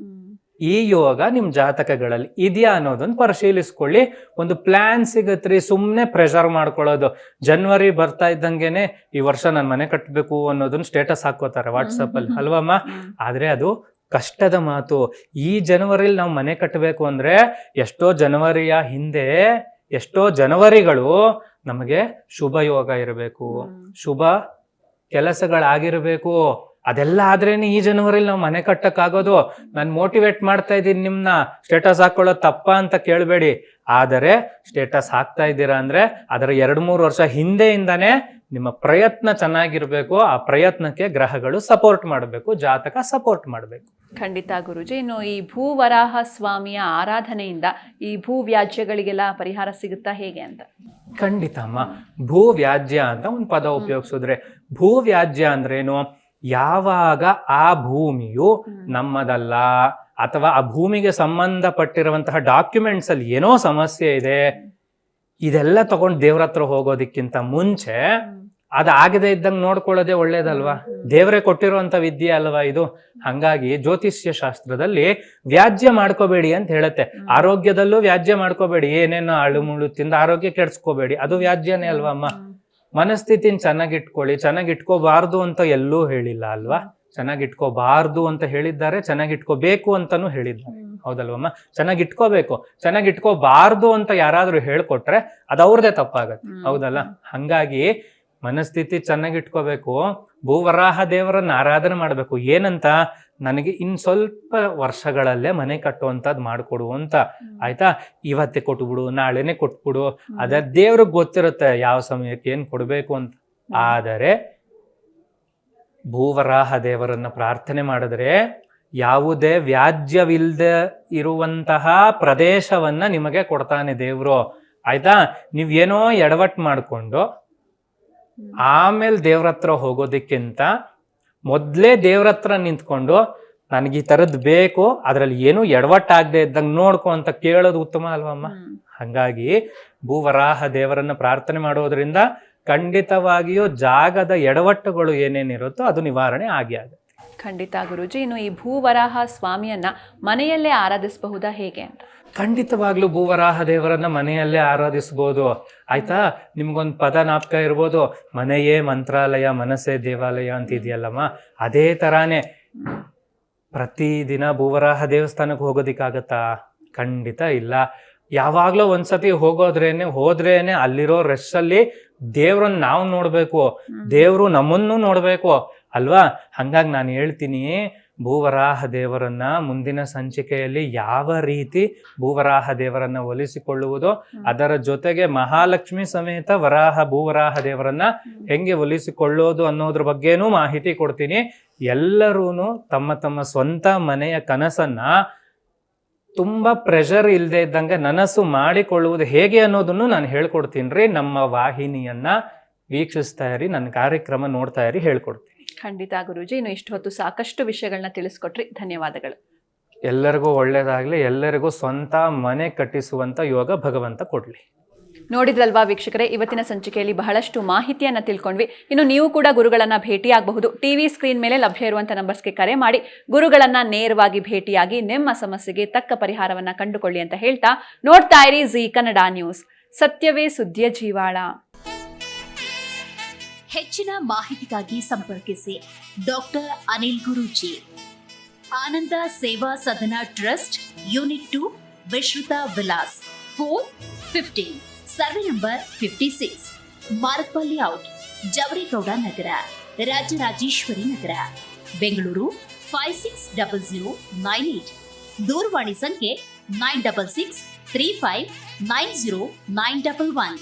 ಈ ಯೋಗ ನಿಮ್ ಜಾತಕಗಳಲ್ಲಿ ಇದೆಯಾ ಅನ್ನೋದನ್ನ ಪರಿಶೀಲಿಸ್ಕೊಳ್ಳಿ. ಒಂದು ಪ್ಲಾನ್ ಸಿಗತ್ರಿ ಸುಮ್ನೆ ಪ್ರೆಷರ್ ಮಾಡ್ಕೊಳ್ಳೋದು. ಜನವರಿ ಬರ್ತಾ ಇದ್ದಂಗೆನೆ ಈ ವರ್ಷ ನಾನು ಮನೆ ಕಟ್ಟಬೇಕು ಅನ್ನೋದನ್ನ ಸ್ಟೇಟಸ್ ಹಾಕೋತಾರೆ ವಾಟ್ಸಪ್ ಅಲ್ಲಿ. ಅಲ್ವಮ್ಮ? ಆದ್ರೆ ಅದು ಕಷ್ಟದ ಮಾತು. ಈ ಜನವರಿಲಿ ನಾವು ಮನೆ ಕಟ್ಟಬೇಕು ಅಂದ್ರೆ ಎಷ್ಟೋ ಜನವರಿಯ ಹಿಂದೆ ಎಷ್ಟೋ ಜನವರಿಗಳು ನಮಗೆ ಶುಭ ಯೋಗ ಇರಬೇಕು ಶುಭ ಕೆಲಸಗಳಾಗಿರ್ಬೇಕು. ಅದೆಲ್ಲ ಆದ್ರೇನೆ ಈ ಜನವರಿಲಿ ನಾವು ಮನೆ ಕಟ್ಟಕ್ಕಾಗೋದು. ನಾನು ಮೋಟಿವೇಟ್ ಮಾಡ್ತಾ ಇದ್ದೀನಿ ನಿಮ್ನ. ಸ್ಟೇಟಸ್ ಹಾಕೊಳ್ಳೋದು ತಪ್ಪ ಅಂತ ಕೇಳಬೇಡಿ. ಆದರೆ ಸ್ಟೇಟಸ್ ಹಾಕ್ತಾ ಇದ್ದೀರಾ ಅಂದ್ರೆ ಅದರ ಎರಡು ಮೂರು ವರ್ಷ ಹಿಂದೆಯಿಂದಾನೇ ನಿಮ್ಮ ಪ್ರಯತ್ನ ಚೆನ್ನಾಗಿರ್ಬೇಕು. ಆ ಪ್ರಯತ್ನಕ್ಕೆ ಗ್ರಹಗಳು ಸಪೋರ್ಟ್ ಮಾಡಬೇಕು ಜಾತಕ ಸಪೋರ್ಟ್ ಮಾಡಬೇಕು. ಖಂಡಿತ ಗುರುಜಿ. ಇನ್ನು ಈ ಭೂವರಾಹ ಸ್ವಾಮಿಯ ಆರಾಧನೆಯಿಂದ ಈ ಭೂ ವ್ಯಾಜ್ಯಗಳಿಗೆಲ್ಲ ಪರಿಹಾರ ಸಿಗುತ್ತಾ ಹೇಗೆ ಅಂತ? ಖಂಡಿತ ಅಮ್ಮ. ಭೂ ವ್ಯಾಜ್ಯ ಅಂತ ಒಂದು ಪದ ಉಪಯೋಗಿಸಿದ್ರೆ ಭೂ ವ್ಯಾಜ್ಯ ಅಂದ್ರೇನು? ಯಾವಾಗ ಆ ಭೂಮಿಯು ನಮ್ಮದಲ್ಲ ಅಥವಾ ಆ ಭೂಮಿಗೆ ಸಂಬಂಧಪಟ್ಟಿರುವಂತಹ ಡಾಕ್ಯುಮೆಂಟ್ಸ್ ಅಲ್ಲಿ ಏನೋ ಸಮಸ್ಯೆ ಇದೆ ಇದೆಲ್ಲ ತಗೊಂಡು ದೇವ್ರ ಹತ್ರ ಹೋಗೋದಕ್ಕಿಂತ ಮುಂಚೆ ಅದು ಆಗದೆ ಇದ್ದಂಗೆ ನೋಡ್ಕೊಳ್ಳೋದೇ ಒಳ್ಳೇದಲ್ವಾ? ದೇವರೇ ಕೊಟ್ಟಿರುವಂತ ವಿದ್ಯೆ ಅಲ್ವಾ ಇದು? ಹಂಗಾಗಿ ಜ್ಯೋತಿಷ್ಯ ಶಾಸ್ತ್ರದಲ್ಲಿ ವ್ಯಾಜ್ಯ ಮಾಡ್ಕೋಬೇಡಿ ಅಂತ ಹೇಳುತ್ತೆ. ಆರೋಗ್ಯದಲ್ಲೂ ವ್ಯಾಜ್ಯ ಮಾಡ್ಕೋಬೇಡಿ. ಏನೇನೋ ಅಳು ಮುಳು ತಿಂದು ಆರೋಗ್ಯ ಕೆಡ್ಸ್ಕೋಬೇಡಿ. ಅದು ವ್ಯಾಜ್ಯನೇ ಅಲ್ವಾ ಅಮ್ಮ? ಮನಸ್ಥಿತಿನ ಚೆನ್ನಾಗಿಟ್ಕೊಳ್ಳಿ. ಚೆನ್ನಾಗಿಟ್ಕೋಬಾರ್ದು ಅಂತ ಎಲ್ಲೂ ಹೇಳಿಲ್ಲ ಅಲ್ವಾ? ಚೆನ್ನಾಗಿಟ್ಕೋಬಾರ್ದು ಅಂತ ಹೇಳಿದ್ದಾರೆ. ಚೆನ್ನಾಗಿಟ್ಕೋಬೇಕು ಅಂತಾನು ಹೇಳಿದ್ದಾರೆ ಹೌದಲ್ವಮ್ಮ ಚೆನ್ನಾಗಿಟ್ಕೋಬೇಕು. ಚೆನ್ನಾಗಿಟ್ಕೋಬಾರ್ದು ಅಂತ ಯಾರಾದ್ರೂ ಹೇಳ್ಕೊಟ್ರೆ ಅದು ಅವ್ರದೇ ತಪ್ಪಾಗತ್ತೆ. ಹೌದಲ್ಲ? ಹಂಗಾಗಿ ಮನಸ್ಥಿತಿ ಚೆನ್ನಾಗಿಟ್ಕೋಬೇಕು. ಭೂವರಾಹ ದೇವರನ್ನ ಆರಾಧನೆ ಮಾಡಬೇಕು. ಏನಂತ? ನನಗೆ ಇನ್ ಸ್ವಲ್ಪ ವರ್ಷಗಳಲ್ಲೇ ಮನೆ ಕಟ್ಟುವಂಥದ್ದು ಮಾಡಿಕೊಡು ಅಂತ. ಆಯ್ತಾ? ಇವತ್ತೇ ಕೊಟ್ಬಿಡು ನಾಳೆನೆ ಕೊಟ್ಬಿಡು. ಅದ ದೇವ್ರಿಗೆ ಗೊತ್ತಿರುತ್ತೆ ಯಾವ ಸಮಯಕ್ಕೆ ಏನು ಕೊಡಬೇಕು ಅಂತ. ಆದರೆ ಭೂವರಾಹ ದೇವರನ್ನ ಪ್ರಾರ್ಥನೆ ಮಾಡಿದ್ರೆ ಯಾವುದೇ ವ್ಯಾಜ್ಯವಿಲ್ಲದೆ ಇರುವಂತಹ ಪ್ರದೇಶವನ್ನ ನಿಮಗೆ ಕೊಡ್ತಾನೆ ದೇವರು. ಆಯ್ತಾ? ನೀವೇನೋ ಏನೋ ಎಡವಟ್ ಮಾಡ್ಕೊಂಡು ಆಮೇಲೆ ದೇವ್ರ ಹತ್ರ ಹೋಗೋದಕ್ಕಿಂತ ಮೊದಲೇ ದೇವ್ರ ಹತ್ರ ನಿಂತ್ಕೊಂಡು ನನಗೆ ಈ ಥರದ್ದು ಬೇಕು ಅದ್ರಲ್ಲಿ ಏನು ಎಡವಟ್ಟಾಗದೆ ಇದ್ದಂಗೆ ನೋಡ್ಕೊ ಅಂತ ಕೇಳೋದು ಉತ್ತಮ ಅಲ್ವಮ್ಮ? ಹಂಗಾಗಿ ಭೂವರಾಹ ದೇವರನ್ನ ಪ್ರಾರ್ಥನೆ ಮಾಡೋದ್ರಿಂದ ಖಂಡಿತವಾಗಿಯೂ ಜಾಗದ ಎಡವಟ್ಟುಗಳು ಏನೇನಿರುತ್ತೋ ಅದು ನಿವಾರಣೆ ಆಗಿ ಆಗುತ್ತೆ. ಖಂಡಿತ ಗುರುಜಿ ಇನ್ನು ಈ ಭೂವರಾಹ ಸ್ವಾಮಿಯನ್ನ ಮನೆಯಲ್ಲೇ ಆರಾಧಿಸಬಹುದಾ ಹೇಗೆ ಅಂತ? ಖಂಡಿತವಾಗ್ಲೂ ಭೂವರಾಹ ದೇವರನ್ನ ಮನೆಯಲ್ಲೇ ಆರಾಧಿಸ್ಬೋದು. ಆಯ್ತಾ? ನಿಮ್ಗೊಂದು ಪದ ನಾಪಕ ಇರ್ಬೋದು. ಮನೆಯೇ ಮಂತ್ರಾಲಯ ಮನಸ್ಸೇ ದೇವಾಲಯ ಅಂತ ಇದೆಯಲ್ಲಮ್ಮ ಅದೇ ತರಾನೇ ಪ್ರತಿದಿನ ಭೂವರಾಹ ದೇವಸ್ಥಾನಕ್ಕೆ ಹೋಗೋದಿಕ್ಕಾಗತ್ತಾ? ಖಂಡಿತ ಇಲ್ಲ. ಯಾವಾಗ್ಲೂ ಒಂದ್ಸತಿ ಹೋಗೋದ್ರೇನೆ ಹೋದ್ರೇನೆ ಅಲ್ಲಿರೋ ರಶ್ ಅಲ್ಲಿ ದೇವ್ರನ್ನ ನಾವು ನೋಡ್ಬೇಕು. ದೇವ್ರು ನಮ್ಮನ್ನು ನೋಡ್ಬೇಕು. ಅಲ್ವಾ? ಹಂಗಾಗಿ ನಾನು ಹೇಳ್ತೀನಿ ಭೂವರಾಹ ದೇವರನ್ನ ಮುಂದಿನ ಸಂಚಿಕೆಯಲ್ಲಿ ಯಾವ ರೀತಿ ಭೂವರಾಹ ದೇವರನ್ನ ಒಲಿಸಿಕೊಳ್ಳುವುದು ಅದರ ಜೊತೆಗೆ ಮಹಾಲಕ್ಷ್ಮಿ ಸಮೇತ ವರಾಹ ಭೂವರಾಹ ದೇವರನ್ನ ಹೆಂಗೆ ಒಲಿಸಿಕೊಳ್ಳೋದು ಅನ್ನೋದ್ರ ಬಗ್ಗೆನೂ ಮಾಹಿತಿ ಕೊಡ್ತೀನಿ. ಎಲ್ಲರೂ ತಮ್ಮ ತಮ್ಮ ಸ್ವಂತ ಮನೆಯ ಕನಸನ್ನ ತುಂಬಾ ಪ್ರೆಷರ್ ಇಲ್ಲದೆ ಇದ್ದಂಗೆ ನನಸು ಮಾಡಿಕೊಳ್ಳುವುದು ಹೇಗೆ ಅನ್ನೋದನ್ನು ನಾನು ಹೇಳ್ಕೊಡ್ತೀನಿ ರೀ. ನಮ್ಮ ವಾಹಿನಿಯನ್ನ ವೀಕ್ಷಿಸ್ತಾ ಇರಿ ನನ್ನ ಕಾರ್ಯಕ್ರಮ ನೋಡ್ತಾ ಇರಿ ಹೇಳ್ಕೊಡ್ತೀನಿ. ಖಂಡಿತ ಗುರುಜಿ ಇನ್ನು ಇಷ್ಟು ಹೊತ್ತು ಸಾಕಷ್ಟು ವಿಷಯಗಳನ್ನ ತಿಳಿಸ್ಕೊಟ್ರಿ. ಧನ್ಯವಾದಗಳು. ಎಲ್ಲರಿಗೂ ಒಳ್ಳೆಯದಾಗಲಿ ಎಲ್ಲರಿಗೂ ಸ್ವಂತ ಮನೆ ಕಟ್ಟಿಸುವಂತ ಯೋಗ ಭಗವಂತ ಕೊಡ್ಲಿ. ನೋಡಿದ್ರಲ್ವಾ ವೀಕ್ಷಕರೇ ಇವತ್ತಿನ ಸಂಚಿಕೆಯಲ್ಲಿ ಬಹಳಷ್ಟು ಮಾಹಿತಿಯನ್ನು ತಿಳ್ಕೊಂಡ್ವಿ. ಇನ್ನು ನೀವು ಕೂಡ ಗುರುಗಳನ್ನ ಭೇಟಿಯಾಗಬಹುದು. ಟಿವಿ ಸ್ಕ್ರೀನ್ ಮೇಲೆ ಲಭ್ಯ ಇರುವಂತ ನಂಬರ್ಸ್ಗೆ ಕರೆ ಮಾಡಿ. ಗುರುಗಳನ್ನ ನೇರವಾಗಿ ಭೇಟಿಯಾಗಿ ನಿಮ್ಮ ಸಮಸ್ಯೆಗೆ ತಕ್ಕ ಪರಿಹಾರವನ್ನ ಕಂಡುಕೊಳ್ಳಿ ಅಂತ ಹೇಳ್ತಾ ನೋಡ್ತಾ ಇರಿ ಜಿ ಕನ್ನಡ ನ್ಯೂಸ್. ಸತ್ಯವೇ ಸುದ್ದಿಯ ಜೀವಾಳ. ಹೆಚ್ಚಿನ ಮಾಹಿತಿಗಾಗಿ ಸಂಪರ್ಕಿಸಿ. Doctor Anil Guruji. Ananda Seva Sadana trust, unit two, Vishruta Vilas. Four fifteen survey number fifty six. ಮಾರ್ಕ್ಪಲ್ಲಿ out, Javaregowda Nagar, Rajarajeshwari Nagar. Bengaluru five six double zero nine eight. ದೂರವಾಣಿ ಸಂಖ್ಯೆ nine double six three five nine zero nine double one.